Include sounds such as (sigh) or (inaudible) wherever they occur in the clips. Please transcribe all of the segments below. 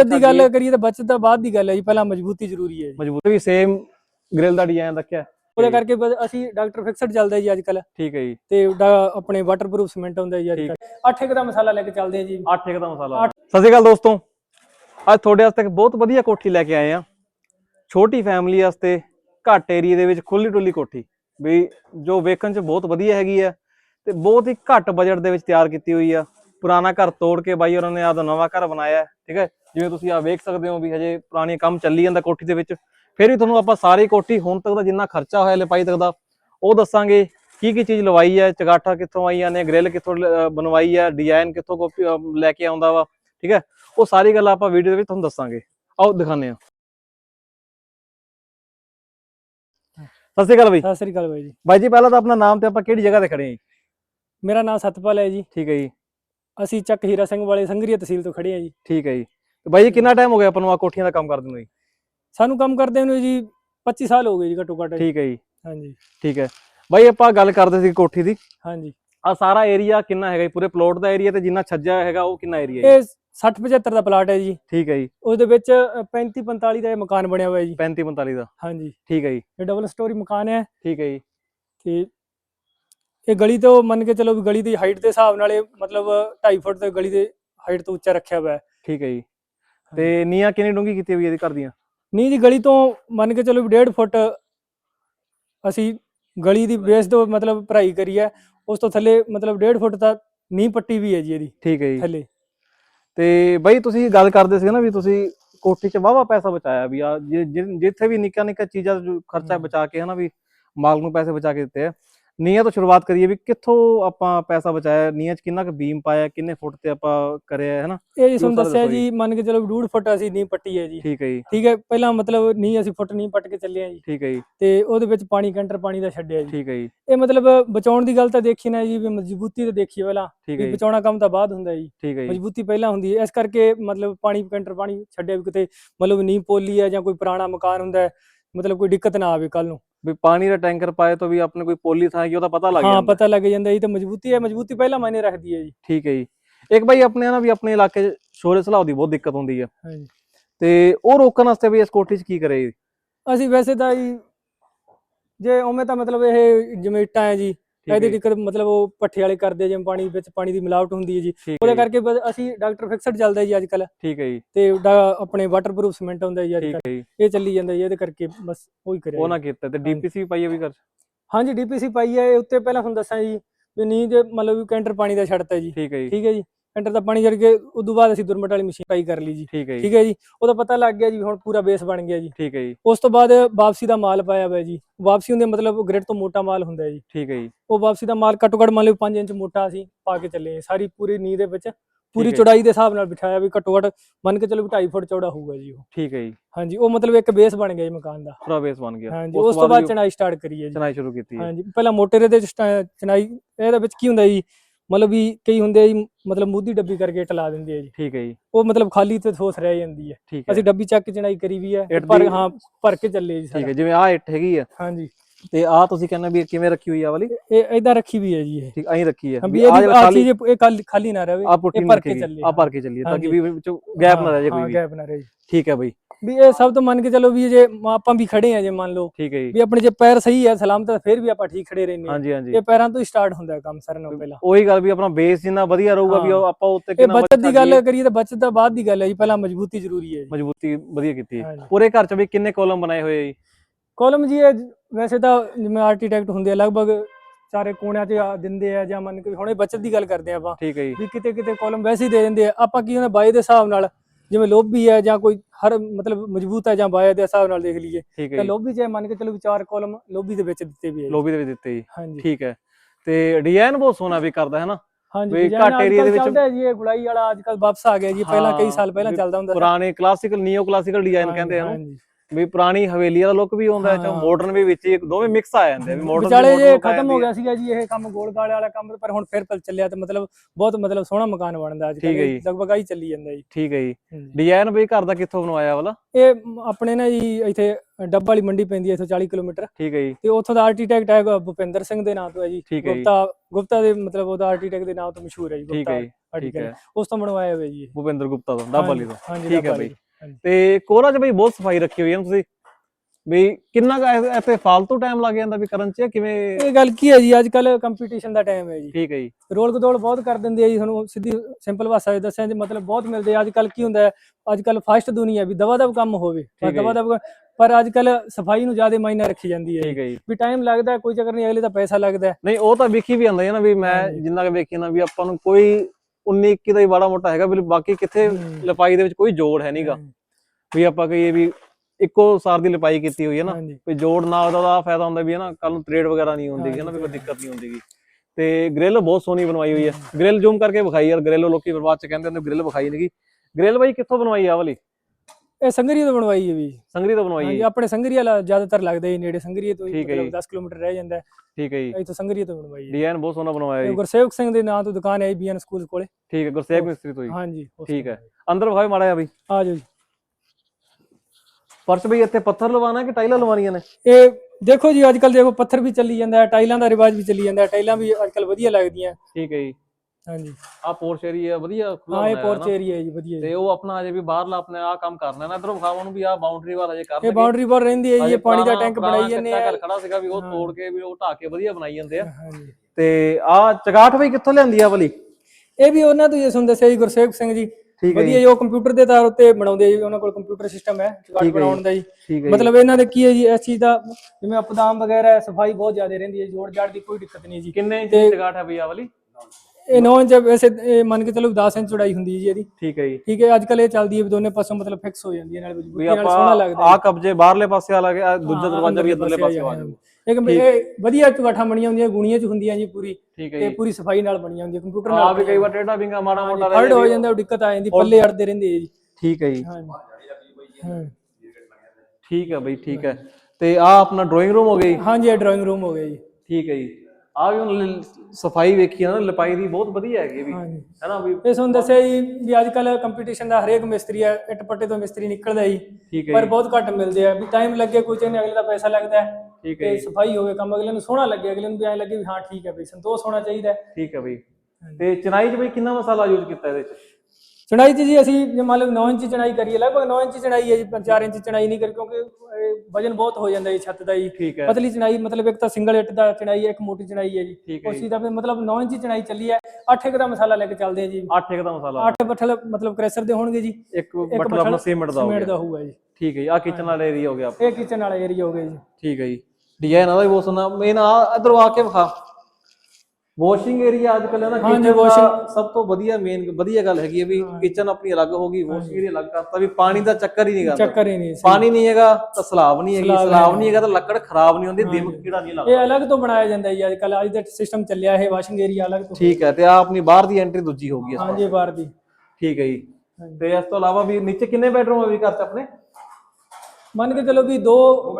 ਬਚਤ ਦੀ ਗੱਲ ਕਰੀਏ ਤਾਂ ਬਚਤ ਤਾਂ ਬਾਅਦ ਦੀ ਗੱਲ ਹੈ ਜੀ ਪਹਿਲਾਂ ਮਜ਼ਬੂਤੀ ਜ਼ਰੂਰੀ ਹੈ ਜੀ। ਮਜ਼ਬੂਤ ਵੀ ਸੇਮ ਗ੍ਰਿਲ ਦਾ ਡਿਜ਼ਾਈਨ ਰੱਖਿਆ। ਉਹਦੇ ਕਰਕੇ ਬਸ ਅਸੀਂ ਡਾਕਟਰ ਫਿਕਸਡ ਚੱਲਦਾ ਜੀ ਅੱਜ ਕੱਲ ਠੀਕ ਹੈ ਜੀ। ਤੇ ਡਾ- ਆਪਣੇ ਵਾਟਰਪ੍ਰੂਫ ਸੀਮੈਂਟ ਹੁੰਦਾ ਜੀ ਅੱਜ ਠੀਕ। ਕੱਲ ਅੱਠ ਇੱਕ ਦਾ ਮਸਾਲਾ ਲੈ ਕੇ ਚੱਲਦੇ ਆ ਜੀ। 8 ਇੱਕ ਦਾ ਮਸਾਲਾ। ਸਤਿ ਸ਼੍ਰੀ ਅਕਾਲ ਦੋਸਤੋ। ਅੱਜ ਤੁਹਾਡੇ ਵਾਸਤੇ ਇੱਕ ਬਹੁਤ ਵਧੀਆ ਕੋਠੀ ਲੈ ਕੇ ਆਏ ਆ ਛੋਟੀ ਫੈਮਿਲੀ ਵਾਸਤੇ ਘੱਟ ਏਰੀਆ ਦੇ ਵਿੱਚ ਖੁੱਲੀ ਡੁੱਲੀ ਕੋਠੀ। ਵੀ ਜੋ ਵੇਖਣ 'ਚ ਬਹੁਤ ਵਧੀਆ ਹੈਗੀ ਆ ਤੇ ਬਹੁਤ ਹੀ ਘੱਟ ਬਜਟ ਦੇ ਵਿੱਚ ਤਿਆਰ ਕੀਤੀ ਹੋਈ ਆ। ਪੁਰਾਣਾ ਘਰ ਤੋੜ ਕੇ ਬਾਈ ਉਹਨਾਂ ਨੇ ਆਪਦਾ ਨਵਾਂ ਘਰ ਬਣਾਇਆ ਠੀਕ ਹੈ? ਜਿਵੇਂ ਤੁਸੀਂ ਆ ਵੇਖ ਸਕਦੇ ਹੋ ਵੀ ਹਜੇ ਪੁਰਾਣੀ ਕੰਮ ਚੱਲੀ ਜਾਂਦਾ ਕੋਠੀ ਦੇ ਵਿੱਚ ਫਿਰ ਵੀ ਤੁਹਾਨੂੰ ਆਪਾਂ ਸਾਰੀ ਕੋਠੀ ਹੁਣ ਤੱਕ ਦਾ ਜਿੰਨਾ ਖਰਚਾ ਹੋਇਆ ਲਿਪਾਈ ਤੱਕ ਦਾ ਉਹ ਦੱਸਾਂਗੇ ਕੀ ਕੀ ਚੀਜ਼ ਲਵਾਈ ਹੈ ਚਗਾਠਾ ਕਿੱਥੋਂ ਆਈਆਂ ਨੇ ਗ੍ਰਿਲ ਕਿੱਥੋਂ ਬਣਵਾਈ ਹੈ ਡਿਜ਼ਾਈਨ ਕਿੱਥੋਂ ਕਾਪੀ ਲੈ ਕੇ ਆਉਂਦਾ ਵਾ ਠੀਕ ਹੈ? ਉਹ ਸਾਰੀ ਗੱਲਾਂ ਆਪਾਂ ਵੀਡੀਓ ਦੇ ਵਿੱਚ ਤੁਹਾਨੂੰ ਦੱਸਾਂਗੇ। ਆਓ ਦਿਖਾਉਂਦੇ ਹਾਂ। ਸਤਿ ਸ਼੍ਰੀ ਅਕਾਲ ਬਾਈ। ਸਤਿ ਸ੍ਰੀ ਅਕਾਲ ਬਾਈ ਜੀ। ਬਾਈ ਜੀ ਪਹਿਲਾਂ ਤਾਂ ਆਪਣਾ ਨਾਮ ਤੇ ਆਪਾਂ ਕਿਹੜੀ ਜਗ੍ਹਾ ਤੇ ਖੜੇ ਹਾਂ ਜੀ? ਮੇਰਾ ਨਾਮ ਸਤਪਾਲ ਹੈ ਜੀ। ਠੀਕ ਹੈ ਜੀ। ਅਸੀਂ ਚੱਕ ਹੀਰਾ ਸਿੰਘ ਵਾਲੇ ਸੰਗਰੀਆ ਤਹਿਸੀਲ ਤੋਂ ਖੜੇ ਆ ਜੀ। ਠੀਕ ਹੈ ਜੀ। ਤੇ ਬਾਈ ਜੀ ਕਿੰਨਾ ਟਾਈਮ ਹੋ ਗਿਆ ਆਪਾਂ ਨੂੰ ਆ ਕੋਠੀਆਂ ਦਾ ਕੰਮ ਕਰਦੇ ਨੂੰ ਜੀ? ਸਾਨੂੰ ਕੰਮ ਕਰਦੇ ਨੂੰ ਜੀ 25 ਸਾਲ ਹੋ ਗਏ ਜੀ ਘੱਟੋ ਘੱਟ। ਠੀਕ ਹੈ ਜੀ। ਹਾਂਜੀ। ਠੀਕ ਹੈ। ਬਾਈ ਆਪਾਂ ਗੱਲ ਕਰਦੇ ਸੀ ਕੋਠੀ ਦੀ। ਹਾਂਜੀ। ਆ ਸਾਰਾ ਏਰੀਆ ਕਿੰਨਾ ਹੈਗਾ ਜੀ? ਪੂਰੇ ਪਲੋਟ ਦਾ ਏਰੀਆ ਤੇ ਜਿੰਨਾ ਛੱਜਾ ਹੈਗਾ ਉਹ ਕਿੰਨਾ ਏਰੀਆ ਹੈ ਇਹ 60 75 ਦਾ ਪਲਾਟ ਹੈ ਜੀ। ਠੀਕ ਹੈ ਜੀ। ਉਹਦੇ ਵਿੱਚ 35 45 ਦਾ ਇਹ ਮਕਾਨ ਬਣਿਆ ਹੋਇਆ ਹੈ ਜੀ। 35 45 ਦਾ। ਹਾਂਜੀ। ਠੀਕ ਹੈ ਜੀ। ਇਹ ਡਬਲ ਸਟੋਰੀ ਮਕਾਨ ਹੈ। ਠੀਕ ਹੈ ਜੀ। ਤੇ ਇਹ ਗਲੀ ਤੋਂ ਮੰਨ ਕੇ ਚਲੋ ਵੀ ਗਲੀ ਦੀ ਹਾਈਟ ਦੇ ਹਿਸਾਬ ਨਾਲ ਇਹ ਮਤਲਬ 2.5 ਫੁੱਟ ਤੇ ਗਲੀ ਦੇ ਹਾਈਟ ਤੋਂ ਉੱਚਾ ਰੱਖਿਆ ਹੋਇਆ ਹੈ। ਠੀਕ ਹੈ ਜੀ। ਤੇ ਨੀਆਂ ਕਿੰਨੀ ਡੂੰਗੀ ਕੀਤੀ ਹੋਈ ਹੈ ਇਹਦੀ ਘਰ ਦੀਆਂ? ਨਹੀਂ ਜੀ ਗਲੀ ਤੋਂ ਮੰਨ ਕੇ ਚਲੋ ਵੀ 1.5 ਫੁੱਟ ਅਸੀਂ ਗਲੀ ਦੀ ਬੇਸ ਤੋਂ ਮਤਲਬ ਭਰਾਈ ਕਰੀ ਹੈ। ਉਸ ਤੋਂ ਥੱਲੇ ਮਤਲਬ 1.5 ਫੁੱਟ ਤੱਕ ਨੀਂਹ ਪੱਟੀ ਵੀ ਹੈ ਜੀ ਇਹਦੀ। ਠੀਕ ਹੈ ਜੀ। ਥੱਲੇ। ਤੇ ਬਾਈ ਤੁਸੀਂ ਗੱਲ ਕਰਦੇ ਸੀ ਨਾ ਵੀ ਤੁਸੀਂ ਕੋਠੀ 'ਚ ਵਾਵਾ ਪੈਸਾ ਬਚਾਇਆ ਵੀ ਆ ਜਿ- ਜਿ- ਜਿੱਥੇ ਵੀ ਨਿੱਕਾ ਨਿੱਕਾ ਚੀਜ਼ਾਂ ਜੋ ਖਰਚਾ। ਬਚਾ ਕੇ ਹਨਾ ਵੀ ਮਾਲਕ ਨੂੰ ਪੈਸੇ ਬਚਾ ਕੇ ਦਿੱਤੇ ਆ। ਨੀਆਂ ਤੋਂ ਸ਼ੁਰੂਆਤ ਕਰੀਏ ਵੀ ਕਿੱਥੋਂ ਆਪਾਂ ਪੈਸਾ ਬਚਾਇਆ ਨੀਆਂ 'ਚ ਕਿੰਨਾ ਕੁ ਬੀਮ ਪਾਇਆ ਕਿੰਨੇ ਫੁੱਟ ਤੇ ਆਪਾਂ ਕਰਿਆ ਹੈ ਹਨਾ ਇਹ ਜੀ ਤੁਹਾਨੂੰ ਦੱਸਿਆ ਦੱਸੋ ਜੀ ਮੰਨ ਕੇ ਚਲੋ 1.5 ਫੁੱਟ ਅਸੀਂ ਨੀਂਹ ਪੱਟੀ ਹੈ ਜੀ। ਠੀਕ ਹੈ ਜੀ। ਠੀਕ ਹੈ ਪਹਿਲਾਂ ਮਤਲਬ ਨੀਂਹ ਅਸੀਂ ਫੁੱਟ ਨੀਂਹ ਪੱਟ ਕੇ ਚੱਲੇ ਆ ਜੀ। ਠੀਕ ਹੈ ਜੀ। ਤੇ ਉਹਦੇ ਵਿੱਚ ਪਾਣੀ ਕੈਂਟਰ ਪਾਣੀ ਦਾ ਛੱਡਿਆ ਜੀ। ਠੀਕ ਹੈ ਜੀ। ਇਹ ਮਤਲਬ ਬਚਾਉਣ ਦੀ ਗੱਲ ਤਾਂ ਦੇਖੀ ਨਾ ਜੀ ਵੀ ਮਜ਼ਬੂਤੀ ਤੇ ਦੇਖੀ ਪਹਿਲਾਂ ਵੀ ਬਚਾਉਣਾ ਕੰਮ ਤਾਂ ਬਾਅਦ ਹੁੰਦਾ ਜੀ। ਠੀਕ ਹੈ ਜੀ। ਮਜ਼ਬੂਤੀ ਪਹਿਲਾਂ ਹੁੰਦੀ ਹੈ। ਇਸ ਕਰਕੇ ਮਤਲਬ ਪਾਣੀ ਕੈਂਟਰ ਪਾਣੀ ਛੱਡਿਆ ਵੀ ਕਿਤੇ ਮਤਲਬ ਨੀਂਹ ਪੋਲੀ ਹੈ ਜਾਂ ਕੋਈ ਪੁਰਾਣਾ ਮਕਾਨ ਹੁੰਦਾ ਮਤਲਬ ਕੋਈ ਦਿੱਕਤ ਨਾ ਆਵੇ ਕੱਲ ਨੂੰ। ਵੀ ਪਾਣੀ ਦਾ ਟੈਂਕਰ ਪਾਏ ਤੋਂ ਵੀ ਆਪਣੇ ਕੋਈ ਪੋਲੀ ਥਾਂ ਹੈਗੀ ਉਹਦਾ ਪਤਾ ਲੱਗ ਹਾਂ ਜਾਂਦਾ। ਪਤਾ ਲੱਗ ਜਾਂਦਾ ਜੀ ਤੇ ਮਜ਼ਬੂਤੀ ਹੈ ਮਜ਼ਬੂਤੀ ਪਹਿਲਾਂ ਮਾਇਨੇ ਰੱਖਦੀ ਹੈ ਜੀ। ਠੀਕ ਹੈ ਜੀ। ਇੱਕ ਬਾਈ ਆਪਣੇ ਨਾ ਵੀ ਆਪਣੇ ਇਲਾਕੇ 'ਚ ਸ਼ੋਰੇ ਸਲਾਹ ਦੀ ਬਹੁਤ ਦਿੱਕਤ ਹੁੰਦੀ ਆ। ਹਾਂਜੀ ਤੇ ਉਹ ਰੋਕਣ ਵਾਸਤੇ ਵੀ ਇਸ ਕੋਠੀ 'ਚ ਕੀ ਕਰੇ? ਅਸੀਂ ਵੈਸੇ ਤਾਂ ਜੀ ਜੇ ਉਵੇਂ ਤਾਂ ਮਤਲਬ ਇਹ ਜਿਵੇਂ ਇੱਟਾਂ ਹੈ ਜੀ ਹੈ ਇਹਦੀ ਜੀ, ਦਿੱਕਤ ਮਤਲਬ ਉਹ ਪੱਠੇ ਵਾਲੇ ਕਰਦੇ ਜਿਵੇਂ ਪਾਣੀ ਵਿੱਚ ਪਾਣੀ ਦੀ ਮਿਲਾਵਟ ਹੁੰਦੀ ਹੈ ਜੀ। ਹੈ ਉਹਦੇ ਜੀ, ਕਰਕੇ ਅਸੀਂ ਡਾਕਟਰ ਫਿਕਸਡ ਚੱਲਦਾ ਜੀ ਅੱਜ ਕੱਲ ਠੀਕ ਹੈ ਜੀ। ਤੇ ਆਪਣੇ ਵਾਟਰਪ੍ਰੂਫ ਸੀਮੈਂਟ ਹੁੰਦਾ ਜੀ ਅੱਜ ਕੱਲ ਹੈ ਜੀ। ਇਹ ਚੱਲੀ ਜਾਂਦਾ ਜੀ ਇਹਦੇ ਕਰਕੇ ਬਸ ਉਹੀ ਕਰਿਆ ਉਹ ਜੀ। ਨਾ ਕੀਤਾ ਤੇ ਡੀਪੀਸੀ ਪਾਈ ਆ ਵੀ ਕਰ ਹਾਂਜੀ ਡੀਪੀਸੀ ਪਾਈ ਹੈ ਉੱਤੇ ਪਹਿਲਾਂ ਤੁਹਾਨੂੰ ਦੱਸਾਂ ਜੀ ਵੀ ਨੀਂਹ ਦੇ ਮਤਲਬ ਕੈਂਟਰ ਪਾਣੀ ਦਾ ਛੱਡਤਾ ਜੀ। ਠੀਕ ਹੈ ਜੀ। ਠੀਕ ਹੈ ਜੀ। ਕੈਂਟਰ ਦਾ ਪਾਣੀ ਛੱਡ ਕੇ ਉਦੋਂ ਬਾਅਦ ਅਸੀਂ ਦੁਰਮਟ ਵਾਲੀ ਮਸ਼ੀਨ ਪਾਈ ਕਰ ਲਈ ਜੀ। ਠੀਕ ਹੈ ਜੀ। ਠੀਕ ਹੈ ਜੀ? ਉਹਦਾ ਪਤਾ ਲੱਗ ਗਿਆ ਜੀ ਹੁਣ ਪੂਰਾ ਬੇਸ ਬਣ ਗਿਆ ਜੀ। ਠੀਕ ਹੈ ਜੀ। ਉਸ ਤੋਂ ਬਾਅਦ ਵਾਪਸੀ ਦਾ ਮਾਲ ਪਾਇਆ ਹੋਇਆ ਜੀ। ਵਾਪਸੀ ਹੁੰਦੇ ਮਤਲਬ ਗ੍ਰਿਡ ਤੋਂ ਮੋਟਾ ਮਾਲ ਹੁੰਦਾ ਜੀ। ਠੀਕ ਹੈ ਜੀ। ਉਹ ਵਾਪਸੀ ਦਾ ਮਾਲ ਘੱਟੋ ਘੱਟ ਮੰਨ ਲਓ 5 ਇੰਚ ਮੋਟਾ ਅਸੀਂ ਪਾ ਕੇ ਚੱਲੇ। ਸਾਰੀ ਪੂਰੀ ਨੀਂਹ ਦੇ ਵਿੱਚ ਪੂਰੀ। ਚੌੜਾਈ ਦੇ ਹਿਸਾਬ ਨਾਲ ਬਿਠਾਇਆ ਵੀ ਘੱਟੋ ਘੱਟ ਮੰਨ ਕੇ ਚੱਲੋ ਵੀ 2.5 ਫੁੱਟ ਚੌੜਾ ਹੋਊਗਾ ਜੀ ਉਹ। ਠੀਕ ਹੈ ਜੀ। ਹਾਂਜੀ ਉਹ ਮਤਲਬ ਇੱਕ ਬੇਸ ਬਣ ਗਿਆ ਜੀ ਮਕਾਨ ਦਾ। ਪੂਰਾ ਬੇਸ ਬਣ ਗਿਆ। ਹਾਂਜੀ ਉਸ ਤੋਂ ਬਾਅਦ ਚਣਾਈ ਸਟਾਰਟ ਕਰੀਏ ਜੀ। ਚਨਾਈ ਸ਼ੁਰੂ ਕੀਤੀ ਹੈ। ਹਾਂਜੀ ਪਹਿਲਾਂ ਮੋਟੇ ਦੇ ਚਣਾਈ ਇਹਦੇ ਵਿੱਚ ਕੀ ਹੁੰਦਾ ਜੀ? ਮਤਲਬ ਵੀ ਕਈ ਹੁੰਦੇ ਆ ਜੀ ਮਤਲਬ ਮੂਦੀ ਡੱਬੀ ਕਰਕੇ ਟਲਾ ਦਿੰਦੇ ਆ ਜੀ। ਠੀਕ ਹੈ ਜੀ। ਉਹ ਮਤਲਬ ਖਾਲੀ ਤੇ ਠੋਸ ਰਹਿ ਜਾਂਦੀ ਹੈ। ਠੀਕ ਹੈ। ਅਸੀਂ ਡੱਬੀ ਚੱਕ ਕੇ ਚਣਾਈ ਕਰੀ ਵੀ ਹੈ ਪਰ ਹਾਂ ਭਰ ਕੇ ਚੱਲੇ ਜੀ ਠੀਕ ਹੈ ਜਿਵੇਂ ਆਹ ਇੱਟ ਹੈਗੀ ਆ। ਹਾਂਜੀ। ਤੇ ਆਹ ਤੁਸੀਂ ਕਹਿੰਦੇ ਵੀ ਕਿਵੇਂ ਰੱਖੀ ਹੋਈ ਆ ਵਾਲੀ? ਇਹ ਇਦਾਂ ਰੱਖੀ ਵੀ ਹੈ ਜੀ ਇਹ। ਠੀਕ ਐਂ ਰੱਖੀ ਹੈ। ਵੀ ਇਹਦੀ ਜਿਹੜਾ ਖਾਲੀ ਚੀਜ਼ ਇਹ ਖਾਲੀ ਨਾ ਰਹੇ ਆ ਇਹ ਭਰ ਕੇ ਚੱਲੀ। ਆ ਭਰ ਕੇ ਚੱਲੀ ਤਾਂ ਕਿ। ਵੀ ਵਿੱਚੋਂ ਗੈਪ ਨਾ ਰਹਿ ਕੋਈ ਵੀ। ਗੈਪ ਨਾ ਰਹੇ। ਜੀ। ਠੀਕ ਹੈ ਬਈ। ਵੀ ਇਹ ਸਭ ਤੋਂ ਮੰਨ ਕੇ ਚੱਲੋ ਵੀ ਜੇ ਆਪਾਂ ਵੀ ਖੜੇ ਆ ਜੇ ਮੰਨ ਲਓ ਠੀਕ ਹੈ ਜੀ। ਵੀ ਆਪਣੇ ਜੇ ਪੈਰ ਸਹੀ ਹੈ ਸਲਾਮਤ ਹੈ ਫਿਰ ਵੀ ਆਪਾਂ ਠੀਕ ਖੜੇ ਰਹਿੰਦੇ ਹਾਂ। ਹਾਂਜੀ ਹਾਂਜੀ। ਇਹ ਪੈਰਾਂ ਤੋਂ ਹੀ ਸਟਾਰਟ ਹੁੰਦਾ ਹੈ ਕੰਮ ਸਾਰਿਆਂ ਨਾਲੋਂ ਪਹਿਲਾਂ। ਉਹੀ ਗੱਲ ਵੀ ਆਪਣਾ ਬੇਸ ਜਿੰਨਾ ਵਧੀਆ ਰਹੂਗਾ ਵੀ। ਆਪਾਂ ਉੱਤੇ ਕਿੰਨਾ ਬਚਤ ਦੀ ਗੱਲ ਕਰੀਏ ਤਾਂ ਬਚਤ ਦਾ ਬਾਅਦ ਦੀ ਗੱਲ ਹੈ ਜੀ ਪਹਿਲਾਂ ਮਜ਼ਬੂਤੀ ਜ਼ਰੂਰੀ ਹੈ ਮਜ਼ਬੂਤੀ ਵਧੀਆ ਕੀਤੀ। ਪੂਰੇ ਘਰ ਚ ਵੀ ਕਿੰਨੇ ਕਾਲਮ ਬਣਾਏ ਹੋਏ ਜੀ? ਕਾਲਮ ਜੀ ਇਹ ਵੈਸੇ ਤਾਂ ਜਿਵੇਂ ਆਰਕੀਟੈਕਟ ਹੁੰਦੇ ਆ ਲਗਭਗ ਚਾਰੇ ਕੋਣਿਆਂ 'ਚ ਦਿੰਦੇ ਆ ਜਾਂ ਮੰਨ ਕੇ ਹੁਣੇ ਬਚਤ ਦੀ ਗੱਲ ਕਰਦੇ ਆਪਾਂ। ਠੀਕ ਹੈ ਜੀ। ਵੀ ਕਿਤੇ ਕਿਤੇ ਕਾਲਮ ਵੈਸੇ ਹੀ ਦੇ ਦਿੰਦੇ ਆ। ਆਪਾਂ ਕੀ ਹੁੰਦਾ ਬਾਏ ਦੇ ਹਿਸਾਬ ਨਾਲ ਜਿਵੇਂ ਲੋਬੀ ਹੈ ਜਾਂ ਕੋਈ ਹਰ ਮਤਲਬ ਮਜ਼ਬੂਤ ਹੈ ਜਾਂ ਬਾਏ ਦੇ ਹਿਸਾਬ ਨਾਲ ਦੇਖ ਲਈਏ ਠੀਕ ਹੈ ਤਾਂ ਜੀ। ਲੋਬੀ 'ਚ ਮੰਨ ਕੇ ਚਲੋ ਵੀ ਚਾਰ ਕਾਲਮ ਲੋਬੀ ਦੇ ਵਿੱਚ ਦਿੱਤੇ ਵੀ ਹੈ ਜੀ। ਲੋਬੀ ਦੇ ਵਿੱਚ ਦਿੱਤੇ ਜੀ। ਹਾਂਜੀ। ਠੀਕ ਹੈ। ਤੇ ਡਿਜ਼ਾਈਨ ਬਹੁਤ ਸੋਹਣਾ ਵੀ ਕਰਦਾ ਹੈ ਨਾ। ਹਾਂਜੀ ਵੀ design ਘੱਟ ਅੱਜ area ਕੱਲ੍ਹ ਦੇ ਵਿੱਚ- ਚੱਲਦਾ ਹੈ ਜੀ ਇਹ ਗੁਲਾਈ ਵਾਲਾ ਅੱਜ ਕੱਲ ਵਾਪਸ ਆ ਗਿਆ ਜੀ ਪਹਿਲਾਂ ਕਈ ਸਾਲ ਪਹਿਲਾਂ ਵੀ ਚੱਲਦਾ ਹੁੰਦਾ ਸੀ। ਪੁਰਾਣੇ ਕਲਾਸਿਕਲ ਨੀਓ ਕਲਾਸਿਕਲ ਡਿਜ਼ਾਈਨ ਕਹਿੰਦੇ ਆ ਹਾਂਜੀ। ਵੀ ਪੁਰਾਣੀ ਹਵੇਲੀ ਵਾਲਾ ਲੁੱਕ ਵੀ ਆਉਂਦਾ ਹਾਂ। ਮਾਡਰਨ ਵੀ ਵਿੱਚ ਹੀ ਦੋਵੇਂ ਮਿਕਸ ਆ ਜਾਂਦੇ ਵੀ ਮਾਡਰਨ ਵਿਚਾਲੇ ਜੇ ਖਤਮ ਹੋ ਗਿਆ ਸੀਗਾ ਜੀ ਇਹ ਕੰਮ ਗੋਲ ਗਾਲੇ ਵਾਲਾ ਕੰਮ ਪਰ ਹੁਣ ਫਿਰ ਚੱਲਿਆ ਤੇ ਮਤਲਬ ਬਹੁਤ ਮਤਲਬ ਸੋਹਣਾ ਮਕਾਨ ਬਣਦਾ ਅੱਜ ਕੱਲ੍ਹ। ਲਗਭਗ ਆਹੀ ਚੱਲੀ ਜਾਂਦਾ ਜੀ ਠੀਕ ਹੈ ਜੀ। ਡਿਜ਼ਾਈਨ ਬਈ ਘਰ ਦਾ ਕਿੱਥੋਂ ਬਣਵਾਇਆ ਵਾਲਾ ਇਹ ਆਪਣੇ ਨਾ ਜੀ ਇੱਥੇ ਡੱਬ ਵਾਲੀ ਮੰਡੀ ਪੈਂਦੀ ਹੈ ਇੱਥੋਂ 40 ਕਿਲੋਮੀਟਰ ਠੀਕ ਹੈ ਜੀ ਤੇ ਉੱਥੋਂ ਦਾ ਆਰਕੀਟੈਕਟ ਹੈ ਭੁਪਿੰਦਰ ਸਿੰਘ ਦੇ ਨਾਮ ਤੋਂ ਹੈ ਜੀ। ਗੁਪਤਾ ਗੁਪਤਾ ਦੇ ਮਤਲਬ ਉਹਦਾ ਆਰਕੀਟੈਕਟ ਦੇ ਨਾਮ ਤੋਂ ਮਸ਼ਹੂਰ ਹੈ ਜੀ ਜੀ ਠੀਕ ਹੈ ਉਸ ਤੋਂ ਬਣਵਾਇਆ ਹੋਇਆ ਜੀ। ਭੁਪਿੰਦਰ ਗੁਪਤਾ ਤੋਂ ਡੱਬ ਵਾਲੀ ਤੋਂ ਠੀਕ ਹੈ ਬਈ। ਤੇ ਕੋਰਾ 'ਚ ਬਈ ਬਹੁਤ ਸਫ਼ਾਈ ਰੱਖੀ ਹੋਈ ਹੈ ਤੁਸੀਂ। ਵੀ ਕਿੰਨਾ ਇੱਥੇ ਫालतू ਟਾਈਮ ਲੱਗ ਜਾਂਦਾ ਵੀ ਕਰਨ 'ਚ ਕਿਵੇਂ? ਇਹ ਗੱਲ ਕੀ ਹੈ ਜੀ ਅੱਜ ਕੱਲ ਕੰਪੀਟੀਸ਼ਨ ਦਾ ਟਾਈਮ ਹੈ ਜੀ। ਠੀਕ ਹੈ ਜੀ। ਰੋਲ ਕਦੋਲ ਬਹੁਤ ਕਰ ਦਿੰਦੇ ਆ ਜੀ ਤੁਹਾਨੂੰ ਸਿੱਧੀ ਸਿੰਪਲ ਭਾਸ਼ਾ ਵਿੱਚ ਦੱਸਿਆ ਜੀ ਮਤਲਬ ਬਹੁਤ ਮਿਲਦੇ ਆ। ਅੱਜ ਕੱਲ ਕੀ ਹੁੰਦਾ ਹੈ ਅੱਜ ਕੱਲ ਫਾਸਟ ਦੁਨੀਆ ਵੀ ਦਵਾ ਦਵ ਕੰਮ ਹੋਵੇ ਦਵਾ ਦਵ ਪਰ ਅੱਜ ਕੱਲ ਸਫ਼ਾਈ ਨੂੰ ਜ਼ਿਆਦਾ ਮਾਇਨਾ ਰੱਖੀ ਜਾਂਦੀ ਹੈ ਠੀਕ ਹੈ ਜੀ। ਵੀ ਟਾਈਮ ਲੱਗਦਾ ਕੋਈ ਚੱਕਰ ਨਹੀਂ ਅਗਲੇ ਦਾ ਪੈਸਾ ਲੱਗਦਾ। ਨਹੀਂ ਉਹ ਤਾਂ ਵੇਖੀ ਵੀ ਆਉਂਦਾ ਹੈ ਨਾ ਵੀ ਮੈਂ। ਜਿੰਨਾ ਕਿ ਵੇਖੀ ਨਾ ਵੀ ਆਪਾਂ ਨੂੰ ਕੋਈ 19 21 ਦਾ ਹੀ ਬਾੜਾ ਮੋਟਾ ਹੈਗਾ ਵੀ ਬਾਕੀ ਕਿੱਥੇ। ਲਪਾਈ ਦੇ ਵਿੱਚ ਕੋਈ ਜੋੜ ਹੈ ਨਹੀਂਗਾ ਵੀ ਆਪਾਂ ਕਹੀਏ ਵੀ ਇੱਕੋ ਸਾਰ ਦੀ ਲਪਾਈ ਕੀਤੀ ਹੋਈ ਹੈ ਨਾ ਵੀ ਜੋੜ ਨਾ ਉਹਦਾ ਤਾਂ ਫਾਇਦਾ ਹੁੰਦਾ ਵੀ ਹੈ ਨਾ ਕੱਲ ਨੂੰ ਤਰੇੜ ਵਗੈਰਾ ਨਹੀਂ ਹੁੰਦੀ ਹੈ ਨਾ ਵੀ ਕੋਈ ਦਿੱਕਤ ਨਹੀਂ ਹੁੰਦੀਗੀ ਤੇ ਗ੍ਰਿਲ ਬਹੁਤ ਸੋਹਣੀ ਬਣਵਾਈ ਹੋਈ ਹੈ। ਗ੍ਰਿਲ ਜ਼ੂਮ ਕਰਕੇ ਵਿਖਾਈ ਯਾਰ ਗ੍ਰਿਲ ਲੋਕੀ ਬਰਬਾਦ ਚ ਕਹਿੰਦੇ ਹੁੰਦੇ ਗ੍ਰਿਲ ਵਿਖਾਈ ਨਹੀਂਗੀ ਗ੍ਰਿਲ ਬਾਈ ਕਿੱਥੋਂ ਬਣਵਾਈ ਆ ਵਾਲੀ? ਇਹ ਸੰਗਰੀਏ ਤੋਂ ਬਣਵਾਈ ਹੈ ਵੀ। ਸੰਗਰੀ ਤੋਂ ਬਣਵਾਈ ਹਾਂਜੀ ਹੈ। ਆਪਣੇ ਸੰਗਰੀਏ ਵਾਲਾ ਜ਼ਿਆਦਾਤਰ ਲੱਗਦਾ ਹੀ ਨੇੜੇ। ਸੰਗਰੀਏ ਤੋਂ ਹੀ ਠੀਕ ਹੈ ਮਤਲਬ ਜੀ। 10 ਕਿਲੋਮੀਟਰ ਰਹਿ ਜਾਂਦਾ ਹੈ। ਠੀਕ ਹੈ ਜੀ। ਇੱਥੋਂ ਸੰਗਰੀਏ ਤੋਂ ਬਣਵਾਈ ਹੈ। ਡਿਜ਼ਾਈਨ ਬਹੁਤ ਸੋਹਣਾ ਬਣਵਾਇਆ ਇਹ ਜੀ। ਗੁਰਸੇਵਕ ਸਿੰਘ ਦੇ ਨਾਂ ਤੋਂ ਦੁਕਾਨ ਹੈ ਬੀਐਨ ਸਕੂਲ ਕੋਲੇ। ਠੀਕ ਹੈ ਗੁਰਸੇਵ ਮਿਸਤਰੀ ਤੋਂ ਜੀ। ਹਾਂਜੀ ਉਸ ਠੀਕ ਹੈ। ਅੰਦਰ ਵਿਖਾਓ ਮਾੜਾ ਜਿਹਾ ਬਈ ਆ ਜਾਓ ਜੀ। ਫਰਸ਼ ਬਈ ਇੱਥੇ ਪੱਥਰ ਲਵਾਣਾ ਕਿ ਟਾਈਲਾਂ ਲਵਾਉਣੀਆਂ ਨੇ? ਇਹ ਦੇਖੋ ਜੀ ਅੱਜ ਕੱਲ ਦੇਖੋ ਪੱਥਰ ਵੀ ਚੱਲੀ ਜਾਂਦਾ ਹੈ ਟਾਈਲਾਂ ਦਾ ਰਿਵਾਜ ਵੀ ਚੱਲੀ ਜਾਂਦਾ ਹੈ ਟਾਈਲਾਂ ਵੀ ਅੱਜ ਕੱਲ ਵਧੀਆ ਲੱਗਦੀਆਂ। ਠੀਕ ਹੈ ਜੀ। ਹਾਂਜੀ। ਆ ਪੋਰਚ ਏਰੀਆ ਵਧੀਆ ਖੁੱਲਾ ਹਾਂ ਇਹ ਪੋਰਚ ਨਾ। ਏਰੀਆ ਹੈ ਜੀ ਵਧੀਆ ਤੇ ਉਹ ਆਪਣਾ ਅਜੇ ਵੀ ਬਾਹਰਲਾ ਆਪਣੇ ਆ ਕੰਮ ਕਰਨਾ ਨਾ। ਇਧਰੋਂ ਵਿਖਾਓ ਉਹਨੂੰ ਵੀ ਆ ਬਾਉਂਡਰੀ ਵਾਲਾ ਜੇ ਕਰ ਇਹ ਬਾਉਂਡਰੀ ਵਾਲ ਰਹਿੰਦੀ ਹੈ ਜੀ ਇਹ ਪਾਣੀ ਦਾ ਟੈਂਕ ਬਣਾਈ ਜਾਂਦੇ ਆ। ਘਰ ਖੜਾ ਸੀਗਾ ਵੀ ਉਹ ਤੋੜ ਕੇ ਵੀ ਉਹ ਢਾ ਕੇ ਵਧੀਆ ਬਣਾਈ ਜਾਂਦੇ ਆ। ਹਾਂਜੀ। ਤੇ ਆ ਚਗਾਠ ਬਈ ਕਿੱਥੋਂ ਲਿਆਂਦੀ ਆ ਵਾਲੀ? ਇਹ ਵੀ ਉਹਨਾਂ ਤੋਂ ਹੀ ਤੁਹਾਨੂੰ ਦੱਸਿਆ ਜੀ ਗੁਰਸੇਵਕ ਸਿੰਘ ਜੀ। ਵਧੀਆ ਜੀ। ਉਹ ਕੰਪਿਊਟਰ ਦੇ ਤਾਰ ਉੱਤੇ ਬਣਾਉਂਦੇ ਆ ਜੀ ਉਹਨਾਂ ਕੋਲ ਕੰਪਿਊਟਰ ਸਿਸਟਮ ਹੈ ਚੁਗਾਟ ਬਣਾਉਣ ਦਾ ਜੀ। ਮਤਲਬ ਇਹਨਾਂ ਦੇ ਕੀ ਹੈ ਜੀ ਇਸ ਚੀਜ਼ ਦਾ ਜਿਵੇਂ ਅਪਦਾਮ ਵਗੈਰਾ ਸਫ਼ਾਈ ਬਹੁਤ ਜ਼ਿਆਦਾ ਰਹਿੰਦੀ ਹੈ ਜੋੜ ਜਾੜ ਦੀ ਕੋਈ ਦਿੱਕਤ ਨਹੀਂ ਜੀ। ਕਿੰਨੇ ਚਗਾਠ ਹੈ ਬਈ ਆ ਵਾਲੀ? ਇਹ 9 ਇੰਚ ਵੈਸੇ ਇਹ ਮੰਨ ਕੇ ਚਲੋ 10 ਇੰਚ ਚੌੜਾਈ ਹੁੰਦੀ ਹੈ ਜੀ ਇਹਦੀ। ਠੀਕ ਹੈ ਜੀ। ਠੀਕ ਹੈ ਅੱਜ ਕੱਲ ਇਹ ਚੱਲਦੀ ਹੈ ਦੋਨੇ ਪਾਸੋਂ ਮਤਲਬ ਫਿਕਸ ਹੋ ਜਾਂਦੀ ਹੈ ਨਾਲ ਵੀ ਨਾਲ ਸੋਹਣਾ ਲੱਗਦਾ ਆ ਕਬਜੇ ਬਾਹਰਲੇ ਪਾਸੇ ਆ ਲੱਗੇ ਦੂਜਾ ਦਰਵਾਜ਼ਾ ਵੀ ਅੰਦਰਲੇ ਪਾਸੇ ਆ ਜਾਊ ਇੱਕ ਇਹ ਵਧੀਆ ਚੁਗਾਠਾਂ ਬਣੀਆਂ ਹੁੰਦੀਆਂ ਗੁਣੀਆਂ ਚ ਹੁੰਦੀਆਂ ਜੀ ਪੂਰੀ। ਤੇ ਪੂਰੀ ਸਫ਼ਾਈ ਨਾਲ ਬਣੀਆਂ ਹੁੰਦੀਆਂ ਕੰਪਿਊਟਰ ਆ ਨਾਲ ਵੀ ਕਈ ਵਾਰ ਟੇਢਾ ਵਿੰਗਾ ਮਾੜਾ ਮੋਟਾ ਹਰਡ ਹੋ ਜਾਂਦਾ ਉਹ ਦਿੱਕਤ ਆ ਜਾਂਦੀ ਪੱਲੇ ਅੜਦੇ ਰਹਿੰਦੇ ਆ ਜੀ। ਠੀਕ ਹੈ ਜੀ। ਠੀਕ ਹੈ ਬਈ ਠੀਕ ਹੈ। ਤੇ ਆ ਆਪਣਾ ਡਰਾਇੰਗ ਰੂਮ ਹੋ ਗਈ? ਹਾਂਜੀ ਇਹ ਡਰਾਇੰਗ ਰੂਮ ਹੋ ਗਿਆ ਜੀ। ਠੀਕ ਹੈ ਜੀ। ਆ ਵੀ ਹੁਣ ਸਫ਼ਾਈ ਵੇਖੀ ਆ ਨਾ ਲਪਾਈ ਦੀ ਬਹੁਤ ਵਧੀਆ ਹੈਗੀ ਵੀ ਹਾਂਜੀ। ਹੈ ਨਾ ਵੀ ਇਹ ਤੁਹਾਨੂੰ ਦੱਸਿਆ ਜੀ ਵੀ ਅੱਜ ਕੱਲ ਕੰਪੀਟੀਸ਼ਨ ਦਾ ਹਰੇਕ ਮਿਸਤਰੀ ਹੈ ਇੱਟ ਪੱਟੇ ਤੋਂ ਮਿਸਤਰੀ ਨਿਕਲਦਾ ਜੀ। ਠੀਕ ਹੈ ਪਰ ਬਹੁਤ ਘੱਟ ਮਿਲਦੇ ਆ ਵੀ ਟਾਈਮ ਲੱਗੇ ਕੋਈ ਚਾਹੀਏ ਅਗਲੇ ਦਾ ਪੈਸਾ ਲੱਗਦਾ ਹੈ ਠੀਕ ਹੈ ਤੇ ਸਫ਼ਾਈ ਹੋਵੇ ਕੰਮ ਅਗਲੇ ਨੂੰ ਸੋਹਣਾ ਲੱਗੇ ਅਗਲੇ ਨੂੰ ਵੀ ਐਂ ਲੱਗੇ ਵੀ ਹਾਂ ਠੀਕ ਹੈ ਬਈ ਸੰਤੋਸ਼ ਹੋਣਾ ਚਾਹੀਦਾ ਹੈ। ਠੀਕ ਹੈ ਬਈ। ਤੇ ਚਨਾਈ 'ਚ ਬਈ ਕਿੰਨਾ ਮਸਾਲਾ ਯੂਜ਼ ਕੀਤਾ ਇਹਦੇ 'ਚ? ਚੜਾਈ ਜੀ ਅਸੀਂ ਜੇ ਮੰਨ ਲਓ 9 ਇੰਚ ਚੜਾਈ ਕਰੀਏ ਲਗਭਗ 9 ਇੰਚ ਚੜਾਈ ਹੈ ਜੀ 4 ਇੰਚ ਚੜਾਈ ਨਹੀਂ ਕਰੀ ਕਿਉਂਕਿ ਵਜਨ ਬਹੁਤ ਹੋ ਜਾਂਦਾ ਜੀ ਛੱਤ ਦਾ ਜੀ। ਠੀਕ ਹੈ। ਪਤਲੀ ਚੜਾਈ ਮਤਲਬ ਇੱਕ ਤਾਂ ਸਿੰਗਲ ਇੱਟ ਦਾ ਚੜਾਈ ਹੈ ਇੱਕ ਮੋਟੀ ਚੜਾਈ ਹੈ ਜੀ। ਠੀਕ ਹੈ ਉਸੇ ਦਾ ਮਤਲਬ 9 ਇੰਚ ਚੜਾਈ ਚੱਲੀ ਹੈ 8 ਇੱਕ ਦਾ ਮਸਾਲਾ ਲੈ ਕੇ ਚੱਲਦੇ ਆ ਜੀ। 8 ਇੱਕ ਦਾ ਮਸਾਲਾ। 8 ਬੱਠਲ ਮਤਲਬ ਕ੍ਰੈਸ਼ਰ ਦੇ ਹੋਣਗੇ ਜੀ। ਇੱਕ ਬਟਨ ਆਪਣਾ ਸੀਮੈਂਟ ਦਾ ਹੋ ਸੀਮੈਂਟ ਦਾ ਹੋਊਗਾ ਜੀ। ਠੀਕ ਹੈ ਜੀ ਆ ਕਿਚਨ ਵਾਲਾ ਏਰੀਆ ਹੋ ਗਿਆ ਆਪਣਾ। ਇਹ ਕਿਚਨ ਵਾਲਾ ਏਰੀਆ ਹੋ ਗਿਆ ਜੀ। ਠੀਕ ਹੈ ਜੀ। ਡਿਜ਼ਾਈਨ ਆਦਾ ਵੀ ਬਹੁਤ ਸੋਹਣਾ। ਮੇਨ ਆ ਇਧਰ ਆ ਕੇ ਵਿਖਾ। ਵਾਸ਼ਿੰਗ ਏਰੀਆ ਅੱਜ ਕੱਲ੍ਹ ਨਾ ਹਾਂਜੀ, ਕਿਚਨ ਦਾ washing- ਸਭ ਤੋਂ ਵਧੀਆ ਮੇਨ ਵਧੀਆ ਗੱਲ ਹੈਗੀ ਹੈ ਵੀ ਕਿਚਨ ਆਪਣੀ ਅਲੱਗ ਹੋ ਗਈ ਵਾਸ਼ਿੰਗ ਏਰੀਆ ਅਲੱਗ ਕਰਤਾ ਵੀ ਪਾਣੀ ਦਾ ਚੱਕਰ ਹੀ ਨਹੀਂ ਕਰਦਾ ਚੱਕਰ ਹੀ ਨਹੀਂ ਸੀ। ਪਾਣੀ ਨਹੀਂ ਹੈਗਾ ਤਾਂ ਸਲਾਬ ਨਹੀਂ ਹੈਗੀ ਸਲਾਬ ਨਹੀਂ ਹੈਗਾ ਤਾਂ ਲੱਕੜ ਖਰਾਬ ਨਹੀਂ ਹੁੰਦੀ ਦਿਮ ਕੀੜਾ ਨਹੀਂ ਲੱਗਦਾ। ਇਹ ਅਲੱਗ ਤੋਂ ਬਣਾਇਆ ਜਾਂਦਾ ਜੀ ਅੱਜ ਕੱਲ ਅੱਜ ਦਾ ਸਿਸਟਮ ਚੱਲਿਆ ਇਹ ਵਾਸ਼ਿੰਗ ਏਰੀਆ ਅਲੱਗ ਤੋਂ। ਠੀਕ ਹੈ ਤੇ ਆ ਆਪਣੀ ਬਾਹਰ ਦੀ ਐਂਟਰੀ ਦੂਜੀ ਹੋਊਗੀ ਇਸ ਹਾਂਜੀ ਬਾਹਰ ਦੀ। ਠੀਕ ਹੈ ਜੀ। ਹਾਂਜੀ। ਤੇ ਇਸ ਤੋਂ ਇਲਾਵਾ ਵੀ ਨੀਚੇ ਕਿੰਨੇ ਬੈਡਰੂਮ ਹੈ ਵੀ ਘਰ ਚ ਆਪਣੇ? ਮੰਨ ਕੇ ਚਲੋ ਵੀ ਦੋ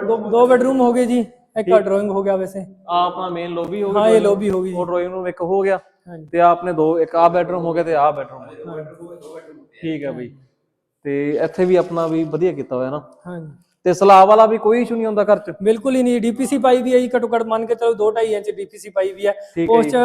ਦੋ- ਦੋ ਬੈਡਰੂਮ ਹੋ ਗਏ ਜੀ। ਇੱਕ ਡਰਾਇੰਗ ਹੋ ਗਿਆ ਵੈਸੇ। ਆ ਆਪਣਾ ਮੇਨ ਲੌਬੀ ਹੋ ਹਾਂ ਗਈ ਇਹ ਲੌਬੀ ਹੋ ਗਈ ਜੀ। ਉਹ ਡਰਾਇੰਗ ਰੂਮ ਇੱਕ ਹੋ ਗਿਆ। ਹਾਂਜੀ। ਤੇ ਆ ਆਪਣੇ ਦੋ ਇੱਕ ਆ ਬੈਡਰੂਮ ਹੋ ਗਿਆ ਤੇ ਆ ਬੈਡਰੂਮ ਹੋ ਗਿਆ। ਠੀਕ ਹੈ ਬਈ। ਤੇ ਇੱਥੇ ਵੀ ਆਪਣਾ ਵੀ ਵਧੀਆ ਕੀਤਾ ਹੋਇਆ ਨਾ। ਹਾਂਜੀ। ਤੇ ਸਲਾਬ ਵਾਲਾ ਵੀ ਕੋਈ ਇਸ਼ੂ ਨਹੀਂ ਹੁੰਦਾ ਘਰ ਚ। ਬਿਲਕੁਲ ਹੀ ਨਹੀਂ। ਡੀਪੀਸੀ ਪਾਈ ਵੀ ਹੈ ਜੀ ਘੱਟੋ ਘੱਟ ਮੰਨ ਕੇ ਚਲੋ 2.5 ਇੰਚ ਡੀਪੀਸੀ ਪਾਈ ਵੀ ਹੈ। ਉਸ ਚ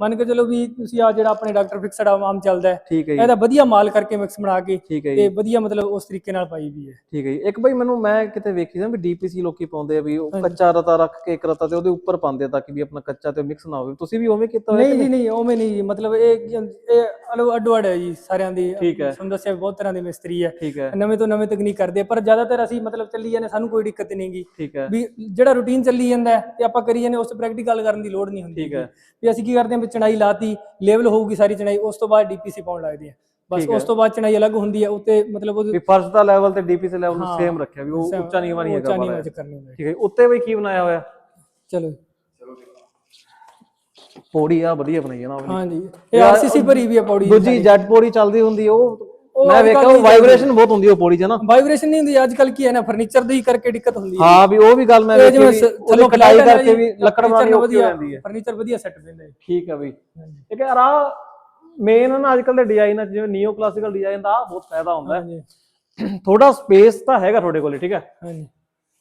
ਮੰਨ ਕੇ ਚਲੋ ਵੀ ਤੁਸੀਂ ਆ ਜਿਹੜਾ ਆਪਣੇ ਡਾਕਟਰ ਫਿਕਸਡ ਆਮ ਚੱਲਦਾ ਹੈ। ਇਹਦਾ ਵਧੀਆ ਮਾਲ ਕਰਕੇ ਮਿਕਸ ਬਣਾ ਕੇ ਤੇ ਵਧੀਆ ਮਤਲਬ ਉਸ ਤਰੀਕੇ ਨਾਲ ਪਾਈ ਵੀ ਹੈ। ਠੀਕ ਹੈ ਜੀ। ਇੱਕ ਬਈ ਮੈਨੂੰ ਮੈਂ ਕਿਤੇ ਵੇਖੀ ਸੀ ਵੀ ਡੀਪੀਸੀ ਲੋਕੀ ਪਾਉਂਦੇ ਆ ਵੀ ਉਹ ਕੱਚਾ ਰਤਾ ਰੱਖ ਕੇ ਇੱਕ ਰਤਾ ਤੇ ਉਹਦੇ ਉੱਪਰ ਪਾਉਂਦੇ ਤਾਂ ਕਿ ਵੀ ਆਪਣਾ ਕੱਚਾ ਤੇ ਮਿਕਸ ਨਾ ਹੋਵੇ। ਤੁਸੀਂ ਵੀ ਉਵੇਂ ਕੀਤਾ ਹੋਇਆ ਨਹੀਂ ਜੀ ਨਹੀਂ? ਉਵੇਂ ਨਹੀਂ ਜੀ। ਮਤਲਬ ਇਹ ਇਹ ਅਲੋ ਅੱਡੋ ਅੱਡ ਹੈ ਜੀ ਸਾਰਿਆਂ ਦੀ। ਤੁਹਾਨੂੰ ਦੱਸਿਆ ਬਹੁਤ ਤਰ੍ਹਾਂ ਦੇ ਮਿਸਤਰੀ ਹੈ। ਨਵੇਂ ਤੋਂ ਨਵੇਂ ਤਕਨੀਕ ਕਰਦੇ ਪਰ ਜ਼ਿਆਦਾਤਰ ਅਸੀਂ ਮਤਲਬ ਚੱਲੀ ਜਾਂਦੇ ਸਾਨੂੰ ਕੋਈ ਦਿੱਕਤ ਨਹੀਂ ਗੀ। ਠੀਕ ਹੈ। ਵੀ ਜਿਹੜਾ ਰੂਟੀਨ ਚੱਲੀ ਜਾਂਦਾ ਹੈ ਤੇ ਆਪਾਂ ਕਰੀ ਜਾਂਦੇ ਉਸ ਪ੍ਰੈਕਟੀਕਲ ਕਰਨ ਦੀ ਲੋੜ ਨਹੀਂ ਹੁੰਦੀ ਠੀਕ ਹੈ। ਵੀ ਅਸੀਂ ਕੀ ਕਰਦੇ ਹਾਂ ਵੀ ਚਣਾਈ ਲਾਤੀ ਲੈਵਲ ਹੋਊਗੀ ਸਾਰੀ ਚਣਾਈ ਉਸ ਤੋਂ ਬਾਅਦ ਡੀਪੀਸੀ ਪਾਉਣ ਲੱਗਦੀ ਹੈ। ਬਸ ਉਸ ਤੋਂ ਬਾਅਦ ਚਣਾਈ ਅਲੱਗ ਹੁੰਦੀ ਹੈ ਉੱਤੇ ਮਤਲਬ ਉਹ ਵੀ ਫਰਸ਼ ਦਾ ਲੈਵਲ ਤੇ ਡੀਪੀਸੀ ਲੈਵਲ ਨੂੰ ਸੇਮ ਰੱਖਿਆ ਵੀ ਉਹ ਉੱਚਾ ਨੀਵਾਂ ਨਹੀਂ ਹੈਗਾ ਉੱਚਾ। ਨੀਵਾਂ ਚ ਕਰਨੀ ਹੁੰਦੀ। ਠੀਕ ਹੈ। ਉੱਤੇ ਬਈ ਕੀ ਬਣਾਇਆ ਹੋਇਆ? ਚਲੋ ਪੌੜੀ ਆ ਵਧੀਆ ਬਣਾਈ ਹੈ ਨਾ। ਹਾਂਜੀ। ਇਹ ਆਰਸੀਸੀ ਭਰੀ ਵੀ ਹੈ ਪੌੜੀ ਦੂਜੀ ਜੱਟ ਪੌੜੀ ਚੱਲਦੀ ਹੁੰਦੀ ਉਹ ਮੈਂ ਵੇਖਿਆ ਉਹ ਵਾਈਬ੍ਰੇਸ਼ਨ ਬਹੁਤ ਹੁੰਦੀ ਉਹ ਪੌੜੀ 'ਚ ਨਾ। ਵਾਈਬ੍ਰੇਸ਼ਨ ਨਹੀਂ ਹੁੰਦੀ ਅੱਜ ਕੱਲ ਕੀ ਹੈ ਨਾ ਫਰਨੀਚਰ ਦੀ ਕਰਕੇ ਦਿੱਕਤ ਹੁੰਦੀ ਹੈ। ਹਾਂ ਵੀ ਉਹ ਵੀ ਗੱਲ ਮੈਂ ਵੇਖੀ ਥੱਲੋਂ ਕਟਾਈ ਨਾ ਕਰਕੇ ਵੀ ਲੱਕੜ ਬਣਾਉਣੀ ਔਖੀ ਹੋ ਜਾਂਦੀ ਹੈ। ਫਰਨੀਚਰ ਵਧੀਆ ਸੈੱਟ ਪੈਂਦਾ ਹੈ ਠੀਕ ਹੈ ਬਈ ਇੱਕ ਯਾਰ ਆ ਮੇਨ ਨਾ ਅੱਜ ਕੱਲ ਦੇ ਡਿਜ਼ਾਈਨਾਂ ਜਿਵੇਂ ਨੀਓ ਕਲਾਸੀਕਲ ਡਿਜ਼ਾਈਨ ਦਾ ਬਹੁਤ ਫਾਇਦਾ ਹੁੰਦਾ ਹੈ। (clears throat) ਥੋੜਾ ਸਪੇਸ ਤਾਂ ਹੈਗਾ ਤੁਹਾਡੇ ਕੋਲੇ ਠੀਕ ਹੈ? ਹਾਂਜੀ।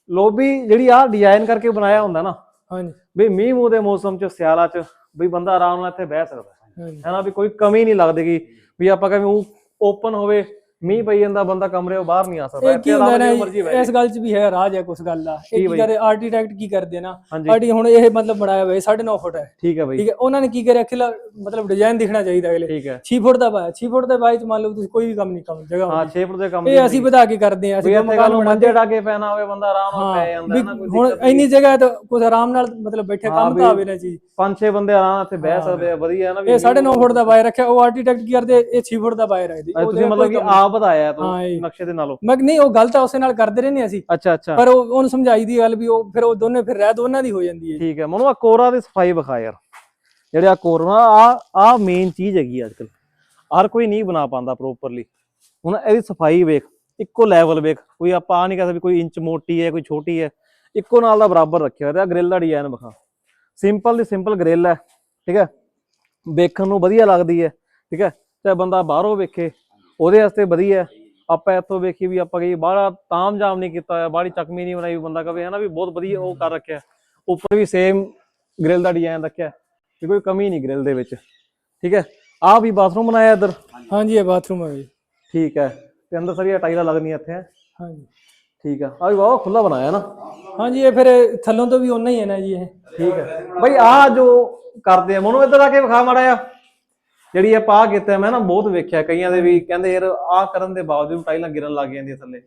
ਲੋਬੀ ਜਿਹੜੀ ਆ ਡਿਜ਼ਾਈਨ ਕਰਕੇ ਬਣਾਇਆ ਹੁੰਦਾ ਨਾ। ਹਾਂਜੀ। ਵੀ ਮੀਂਹ ਮੂੰਹ ਦੇ ਮੌਸਮ 'ਚ ਸਿਆਲਾ 'ਚ ਵੀ ਬੰਦਾ ਆਰਾਮ ਨਾਲ ਇੱਥੇ ਬਹਿ ਸਕਦਾ। ਹੈ ਹੈਨਾ ਵੀ ਕੋਈ ਕਮੀ ਨਹੀਂ ਲੱਗਦੀਗੀ ਵੀ ਆਪਾਂ ਕਹਿੰਦੇ ਓਪਨ ਹੋਵੇ ਮੀਂਹ ਪਈ ਜਾਂਦਾ ਬੰਦਾ ਕਮਰੇ ਬਾਹਰ ਨਹੀਂ ਆ ਸਕਦਾ। ਇਹ ਕੀ ਹੁੰਦਾ ਨਾ ਇਸ ਗੱਲ 'ਚ ਵੀ ਹੈ ਰਾਜ ਹੈ ਕੁਛ ਗੱਲ ਦਾ ਕੀ ਇਹ ਕੀ? ਕਰਦੇ ਆਰਕੀਟੈਕਟ ਕੀ ਕਰਦੇ ਨਾ? ਆਰਟੀ ਹੁਣ ਇਹ ਮਤਲਬ ਬਣਾਇਆ ਹੋਇਆ 9.5 ਫੁੱਟ ਹੈ। ਠੀਕ ਹੈ ਬਈ। ਠੀਕ ਹੈ ਉਹਨਾਂ ਨੇ ਕੀ ਕਰਿਆ ਖਿਲਾ ਮਤਲਬ ਡਿਜ਼ਾਈਨ ਦਿਖਣਾ ਚਾਹੀਦਾ ਅਗਲੇ। ਠੀਕ ਹੈ। 6 ਫੁੱਟ ਦਾ ਪਾਇਆ 6 ਫੁੱਟ ਦੇ 'ਚ ਮੰਨ ਲਓ ਤੁਸੀਂ ਕੋਈ ਵੀ ਕੰਮ ਨਹੀਂ ਕੰਮ ਜਗ੍ਹਾ ਹਾਂ ਹੁੰਦੀ 6 ਫੁੱਟ ਦੇ ਕੰਮ ਇਹ ਅਸੀਂ ਵਧਾ ਕੇ ਕਰਦੇ ਹਾਂ ਵੀ ਅਸੀਂ ਮਕਾਨ ਨੂੰ ਮੰਜੇ ਢਾਕੇ ਪੈਣਾ ਹੋਵੇ ਬੰਦਾ ਆਰਾਮ ਨਾਲ ਪੈ ਜਾਂਦਾ ਨਾ ਕੋਈ ਹੁਣ ਇੰਨੀ ਜਗ੍ਹਾ ਤਾਂ ਕੁਝ ਆਰਾਮ ਨਾਲ ਮਤਲਬ ਬੈਠੇ ਕੰਮ ਤਾਂ ਆਵੇ ਨਾ ਚੀਜ਼ ਪੰਜ ਛੇ ਬੰਦੇ ਆਰਾਮ ਨਾਲ ਇੱਥੇ ਬਹਿ ਸਕਦੇ ਆ ਵਧੀਆ ਹੈ ਨਾ ਵੀ। ਇਹ 9.5 ਫੁੱਟ ਦਾ ਬਾਈ ਰੱਖਿਆ ਉਹ ਆਰਕੀਟੈਕਟ ਕੀ ਕਰਦੇ ਇਹ 6 ਫੁੱਟ ਦਾ ਬਾਈ ਰੱਖਦੇ ਤੁਸੀਂ ਮਤਲਬ ਕਿ ਆਪ ਵਧਾਇਆ ਤੂੰ ਹਾਂ ਜੀ। ਨਕਸ਼ੇ ਦੇ ਨਾਲੋਂ। ਮੈਂ ਕਿਹਾ ਨਹੀਂ ਉਹ ਗਲਤ ਆ ਉਸੇ ਨਾਲ ਕਰਦੇ ਰਹਿੰਦੇ ਅਸੀਂ। ਅੱਛਾ ਅੱਛਾ। ਪਰ ਉਹ ਉਹਨੂੰ ਸਮਝਾਈ ਦੀ ਗੱਲ ਵੀ ਉਹ ਫਿਰ ਉਹ ਦੋਨੇ ਫਿਰ ਰਹਿ ਦੋਨਾਂ ਦੀ ਹੋ ਜਾਂਦੀ ਹੈ ਠੀਕ ਹੈ ਮਨੂੰ ਆ ਕੋਰਾ ਦੀ ਸਫ਼ਾਈ ਵਿਖਾ ਯਾਰ। ਜਿਹੜੇ ਆ ਕੋਰਾ ਆ ਆ ਮੇਨ ਚੀਜ਼ ਹੈਗੀ ਅੱਜ ਕੱਲ ਹਰ ਕੋਈ ਨਹੀਂ ਬਣਾ ਪਾਉਂਦਾ ਪ੍ਰੋਪਰਲੀ ਹੁਣ ਇਹਦੀ ਸਫ਼ਾਈ ਵੇਖ ਇੱਕੋ ਲੈਵਲ ਵੇਖ। ਕੋਈ ਆਪਾਂ ਆ ਨਹੀਂ ਕਹਿੰਦਾ ਵੀ ਕੋਈ ਇੰਚ ਮੋਟੀ ਹੈ ਕੋਈ ਛੋਟੀ ਹੈ। ਇੱਕੋ ਨਾਲ ਦਾ ਬਰਾਬਰ ਰੱਖਿਆ ਹੋਇਆ ਗ੍ਰਿਲ ਦਾ ਡਿਜ਼ਾਈਨ ਵਿਖਾ। ਸਿੰਪਲ ਦੀ ਸਿੰਪਲ ਗ੍ਰਿਲ ਹੈ ਠੀਕ ਹੈ? ਵੇਖਣ ਨੂੰ ਵਧੀਆ ਲੱਗਦੀ ਹੈ ਠੀਕ ਹੈ? ਚਾਹੇ ਬੰਦਾ ਬਾਹਰੋਂ ਵੇਖੇ ਉਹਦੇ ਵਾਸਤੇ ਵਧੀਆ। ਆਪਾਂ ਇੱਥੋਂ ਵੇਖੀ ਵੀ ਆਪਾਂ ਕਹੀ ਬਾਹਲਾ ਤਾਮਜਾਮ ਨਹੀਂ ਕੀਤਾ ਹੋਇਆ ਬਾਹਲੀ ਚੱਕਮੀ ਨਹੀਂ ਬਣਾਈ ਬੰਦਾ ਕਵੇ ਹੈ ਨਾ ਵੀ ਬਹੁਤ ਵਧੀਆ ਉਹ ਕਰ ਰੱਖਿਆ ਉੱਪਰ ਵੀ ਸੇਮ ਗ੍ਰਿਲ ਦਾ ਡਿਜ਼ਾਈਨ ਰੱਖਿਆ ਵੀ ਕੋਈ ਕਮੀ ਨਹੀਂ ਗ੍ਰਿਲ ਦੇ ਵਿੱਚ। ਠੀਕ ਹੈ? ਆਹ ਵੀ ਬਾਥਰੂਮ ਬਣਾਇਆ ਇੱਧਰ? ਹਾਂਜੀ ਇਹ ਬਾਥਰੂਮ ਹੈ ਜੀ। ਠੀਕ ਹੈ। ਤੇ ਅੰਦਰ ਸਾਰੀਆਂ ਟਾਈਲਾਂ ਲੱਗਣੀਆਂ ਇੱਥੇ ਹੈਂ। ਹਾਂਜੀ। ਠੀਕ ਆ। ਆ ਵੀ ਵਾਹ ਖੁੱਲਾ ਬਣਾਇਆ ਨਾ। ਹਾਂਜੀ ਇਹ ਫਿਰ ਥੱਲੋਂ ਤੋਂ ਵੀ ਓਨਾ ਹੀ ਹੈ ਨਾ ਜੀ ਇਹ। ਠੀਕ ਹੈ। ਬਈ ਆ ਜੋ ਕਰਦੇ ਆ ਮਨੂੰ ਇੱਧਰ ਆ ਕੇ ਵਿਖਾ ਮਾੜਾ ਆ ਜਿਹੜੀ ਆਪਾਂ ਆਹ ਕੀਤਾ ਮੈਂ ਨਾ ਬਹੁਤ ਵੇਖਿਆ, ਕਈਆਂ ਦੇ ਵੀ ਕਹਿੰਦੇ ਯਾਰ ਆਹ ਕਰਨ ਦੇ ਬਾਵਜੂਦ ਟਾਈਲਾਂ ਗਿਰਨ ਲੱਗ ਜਾਂਦੀਆਂ ਥੱਲੇ।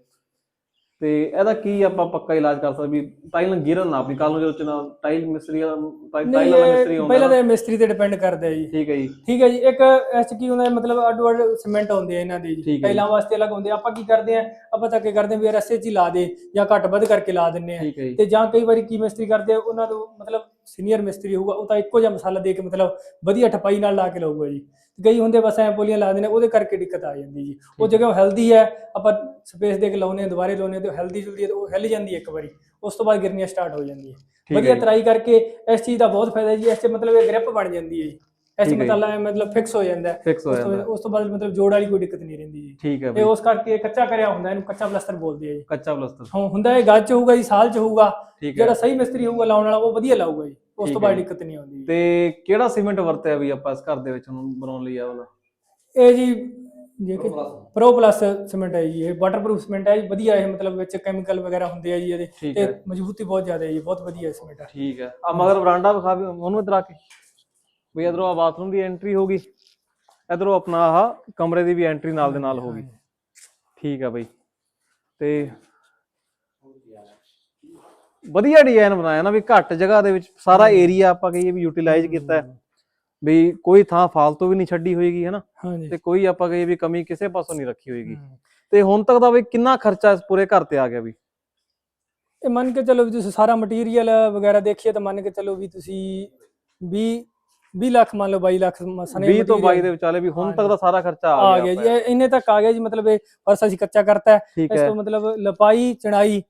ਤੇ ਇਹਦਾ ਕੀ ਆਪਾਂ ਪੱਕਾ ਇਲਾਜ ਕਰ ਸਕਦੇ? ਵੀ ਟਾਈਲਾਂ ਗਿਰਨ ਨਾ ਆਪਣੀ ਕੱਲ ਨੂੰ ਜਦੋਂ ਚਨਾ ਟਾਈਲ ਮਿਸਤਰੀ ਵਾਲਾ ਟਾਈਲ ਨਹੀਂ ਵਾਲਾ ਮਿਸਤਰੀ ਇਹ ਹੁੰਦਾ ਪਹਿਲਾਂ ਨਾ। ਤਾਂ ਮਿਸਤਰੀ ਤੇ ਡਿਪੈਂਡ ਕਰਦਾ ਹੈ ਜੀ। ਠੀਕ ਹੈ ਜੀ। ਠੀਕ ਹੈ ਜੀ ਇੱਕ ਇਸ 'ਚ ਕੀ ਹੁੰਦਾ ਹੈ, ਮਤਲਬ ਅੱਡੋ ਅੱਡ ਸੀਮੈਂਟ ਹੁੰਦੇ ਆ ਇਹਨਾਂ ਦੇ ਠੀਕ ਜੀ ਹੈ ਜੀ। ਪਹਿਲਾਂ ਵਾਸਤੇ ਅਲੱਗ ਹੁੰਦੇ ਆ ਆਪਾਂ ਕੀ ਕਰਦੇ ਆ ਆਪਾਂ ਤਾਂ ਕੀ ਕਰਦੇ ਆ ਵੀ ਯਾਰ ਰਸੇ 'ਚ ਹੀ ਲਾ ਦੇ ਜਾਂ ਘੱਟ ਵੱਧ ਕਰਕੇ ਲਾ ਦਿੰਨੇ ਆ। ਠੀਕ ਹੈ ਜੀ। ਤੇ ਜਾਂ ਕਈ ਵਾਰੀ ਕੀ ਮਿਸਤਰੀ ਕਰਦੇ ਆ ਉਹਨਾਂ ਨੂੰ ਮਤਲਬ ਸੀਨੀਅਰ ਮਿਸਤਰੀ ਹੋਊਗਾ ਉਹ ਤਾਂ ਇੱਕੋ ਜਿਹਾ ਮਸਾਲਾ ਦੇ ਕੇ ਮਤਲਬ ਵਧੀਆ ਠਪਾਈ ਨਾਲ ਲਾ ਕੇ ਲਾਊਗਾ ਜੀ। ਕਈ ਹੁੰਦੇ ਬਸ ਐ ਬੋਲੀਆਂ ਲਾ ਦਿੰਦੇ ਨੇ ਉਹਦੇ ਕਰਕੇ ਦਿੱਕਤ ਆ ਜਾਂਦੀ ਜੀ। ਉਹ ਜਗ੍ਹਾ ਹੈਲਦੀ ਹੈ ਆਪਾਂ ਸਪੇਸ ਦੇ ਕੇ ਲਾਉਨੇ ਦੁਬਾਰੇ ਲਾਉਨੇ ਆ ਤੇ ਹੈਲਦੀ ਜੁਲਦੀ ਹੈ ਤੇ ਉਹ ਹਿੱਲ ਜਾਂਦੀ ਹੈ ਇੱਕ ਵਾਰੀ। ਉਸ ਤੋਂ ਬਾਅਦ ਗਿਰਨੀਆਂ ਸਟਾਰਟ ਹੋ ਜਾਂਦੀ ਹੈ ਵਧੀਆ। ਤਰਾਈ ਕਰਕੇ ਇਸ ਚੀਜ਼ ਦਾ ਬਹੁਤ ਫਾਇਦਾ ਜੀ ਇਸ 'ਚ ਮਤਲਬ ਇਹ ਗ੍ਰਿਪ ਬਣ ਜਾਂਦੀ ਹੈ ਜੀ। ਜੀ। ਮਤਲਬ ਮਤਲਬ ਫਿਕਸ ਹੋ ਜਾਂਦਾ। ਹੈ ਫਿਕਸ ਹੋ ਉਸ ਤੋਂ ਜਾਂਦਾ। ਉਸ ਤੋਂ ਬਾਅਦ ਮਤਲਬ ਜੋੜ ਵਾਲੀ ਕੋਈ ਦਿੱਕਤ ਨਹੀਂ ਰਹਿੰਦੀ ਜੀ। ਠੀਕ ਹੈ ਤੇ ਉਸ ਕਰਕੇ ਕੱਚਾ ਕਰਿਆ ਹੁੰਦਾ ਇਹਨੂੰ ਕੱਚਾ ਪਲਸਤਰ ਬੋਲਦੇ ਆ ਜੀ। ਕੱਚਾ ਪਲਸਤਰ। ਹਾਂ ਹੁੰਦਾ ਇਹ ਗੱਜ 'ਚ ਹੋਊਗਾ ਜੀ ਸਾਲ 'ਚ ਹੋਊਗਾ। ਜਿਹੜਾ ਸਹੀ ਮਿਸਤਰੀ ਹੋਊਗਾ ਲਾਉਣ ਵਾਲਾ ਉਹ ਵਧੀਆ ਲਾਊਗਾ ਜੀ। ਉਸ ਤੋਂ ਹੈ। ਬਾਅਦ। ਦਿੱਕਤ ਨਹੀਂ ਆਉਂਦੀ। ਤੇ ਕਿਹੜਾ ਸੀਮੈਂਟ ਵਰਤਿਆ ਵੀ ਆਪਾਂ ਇਸ ਘਰ ਦੇ ਵਿੱਚ ਹੁਣ ਬਣਾਉਣ ਲਈ ਆ ਵਾਲਾ? ਇਹ ਜੀ ਜੇ ਕਿ ਪ੍ਰੋ ਪਲੱਸ ਸੀਮੈਂਟ ਹੈ ਜੀ ਇਹ ਵਾਟਰਪ੍ਰੂਫ ਸੀਮੈਂਟ ਹੈ ਜੀ ਵਧੀਆ ਇਹ ਮਤਲਬ ਵਿੱਚ ਕੈਮੀਕਲ ਵਗੈਰਾ ਹੁੰਦੇ ਆ ਜੀ ਇਹਦੇ ਠੀਕ ਤੇ ਹੈ। ਮਜ਼ਬੂਤੀ ਬਹੁਤ ਜ਼ਿਆਦਾ ਹੈ ਜੀ ਬਹੁਤ ਵਧੀਆ ਸੀਮੈਂਟ ਹੈ। ਠੀਕ ਹੈ। ਆ ਮਗਰ ਬਰਾਂਡਾ ਵਿਖਾ ਵੀ ਉਹਨੂੰ ਇਧਰ ਆ ਕੇ। ਵੀ ਇਧਰੋਂ ਆ ਬਾਥਰੂਮ ਦੀ ਐਂਟਰੀ ਹੋਗੀ ਇਧਰੋਂ ਆਪਣਾ ਆਹ ਕਮਰੇ ਦੀ ਵੀ ਐਂਟਰੀ ਨਾਲ ਦੇ ਨਾਲ ਹੋਗੀ ਠੀਕ ਆ ਬਈ। ਤੇ ਵਧੀਆ ਡਿਜ਼ਾਈਨ ਬਣਾਇਆ ਨਾ ਵੀ ਘੱਟ ਜਗ੍ਹਾ ਦੇ ਵਿੱਚ ਸਾਰਾ ਏਰੀਆ ਆਪਾਂ ਕਹੀਏ ਵੀ ਯੂਟਿਲਾਈਜ਼ ਕੀਤਾ ਹੈ। ਵੀ ਕੋਈ ਥਾਂ ਫਾਲਤੂ ਵੀ ਨਹੀਂ ਛੱਡੀ ਹੋਏਗੀ ਹੈਨਾ ਹਾਂਜੀ। ਤੇ ਕੋਈ ਆਪਾਂ ਕਹੀਏ ਵੀ ਕਮੀ ਕਿਸੇ ਪਾਸੋਂ ਨਹੀਂ ਰੱਖੀ ਹੋਏਗੀ। ਤੇ ਹੁਣ ਤੱਕ ਦਾ ਵੀ ਕਿੰਨਾ ਖਰਚਾ ਇਸ ਪੂਰੇ ਘਰ ਤੇ ਆ ਗਿਆ ਵੀ? ਇਹ ਮੰਨ ਕੇ ਚੱਲੋ ਵੀ ਤੁਸੀਂ ਸਾਰਾ ਮਟੀਰੀਅਲ ਵਗੈਰਾ ਦੇਖੀਏ ਤਾਂ ਮੰਨ ਕੇ ਚੱਲੋ ਵੀ ਤੁਸੀਂ 20 20 ਲੱਖ ਮੰਨ ਲਓ 22 ਲੱਖ ਸਨੇ 20 ਤੋਂ 22 material ਦੇ ਵਿਚਾਲੇ ਵੀ ਹੁਣ ਤੱਕ। ਦਾ ਸਾਰਾ ਖਰਚਾ ਆ ਆ ਗਿਆ ਜੀ। ਇਹ ਇੰਨੇ ਤੱਕ ਆ ਗਿਆ ਜੀ ਮਤਲਬ ਇਹ ਫਰਸ਼ ਅਸੀਂ ਕੱਚਾ ਕਰਤਾ ਹੈ। ਇਸ ਤੋਂ ਮਤਲਬ ਲਪਾਈ ਚਣਾਈ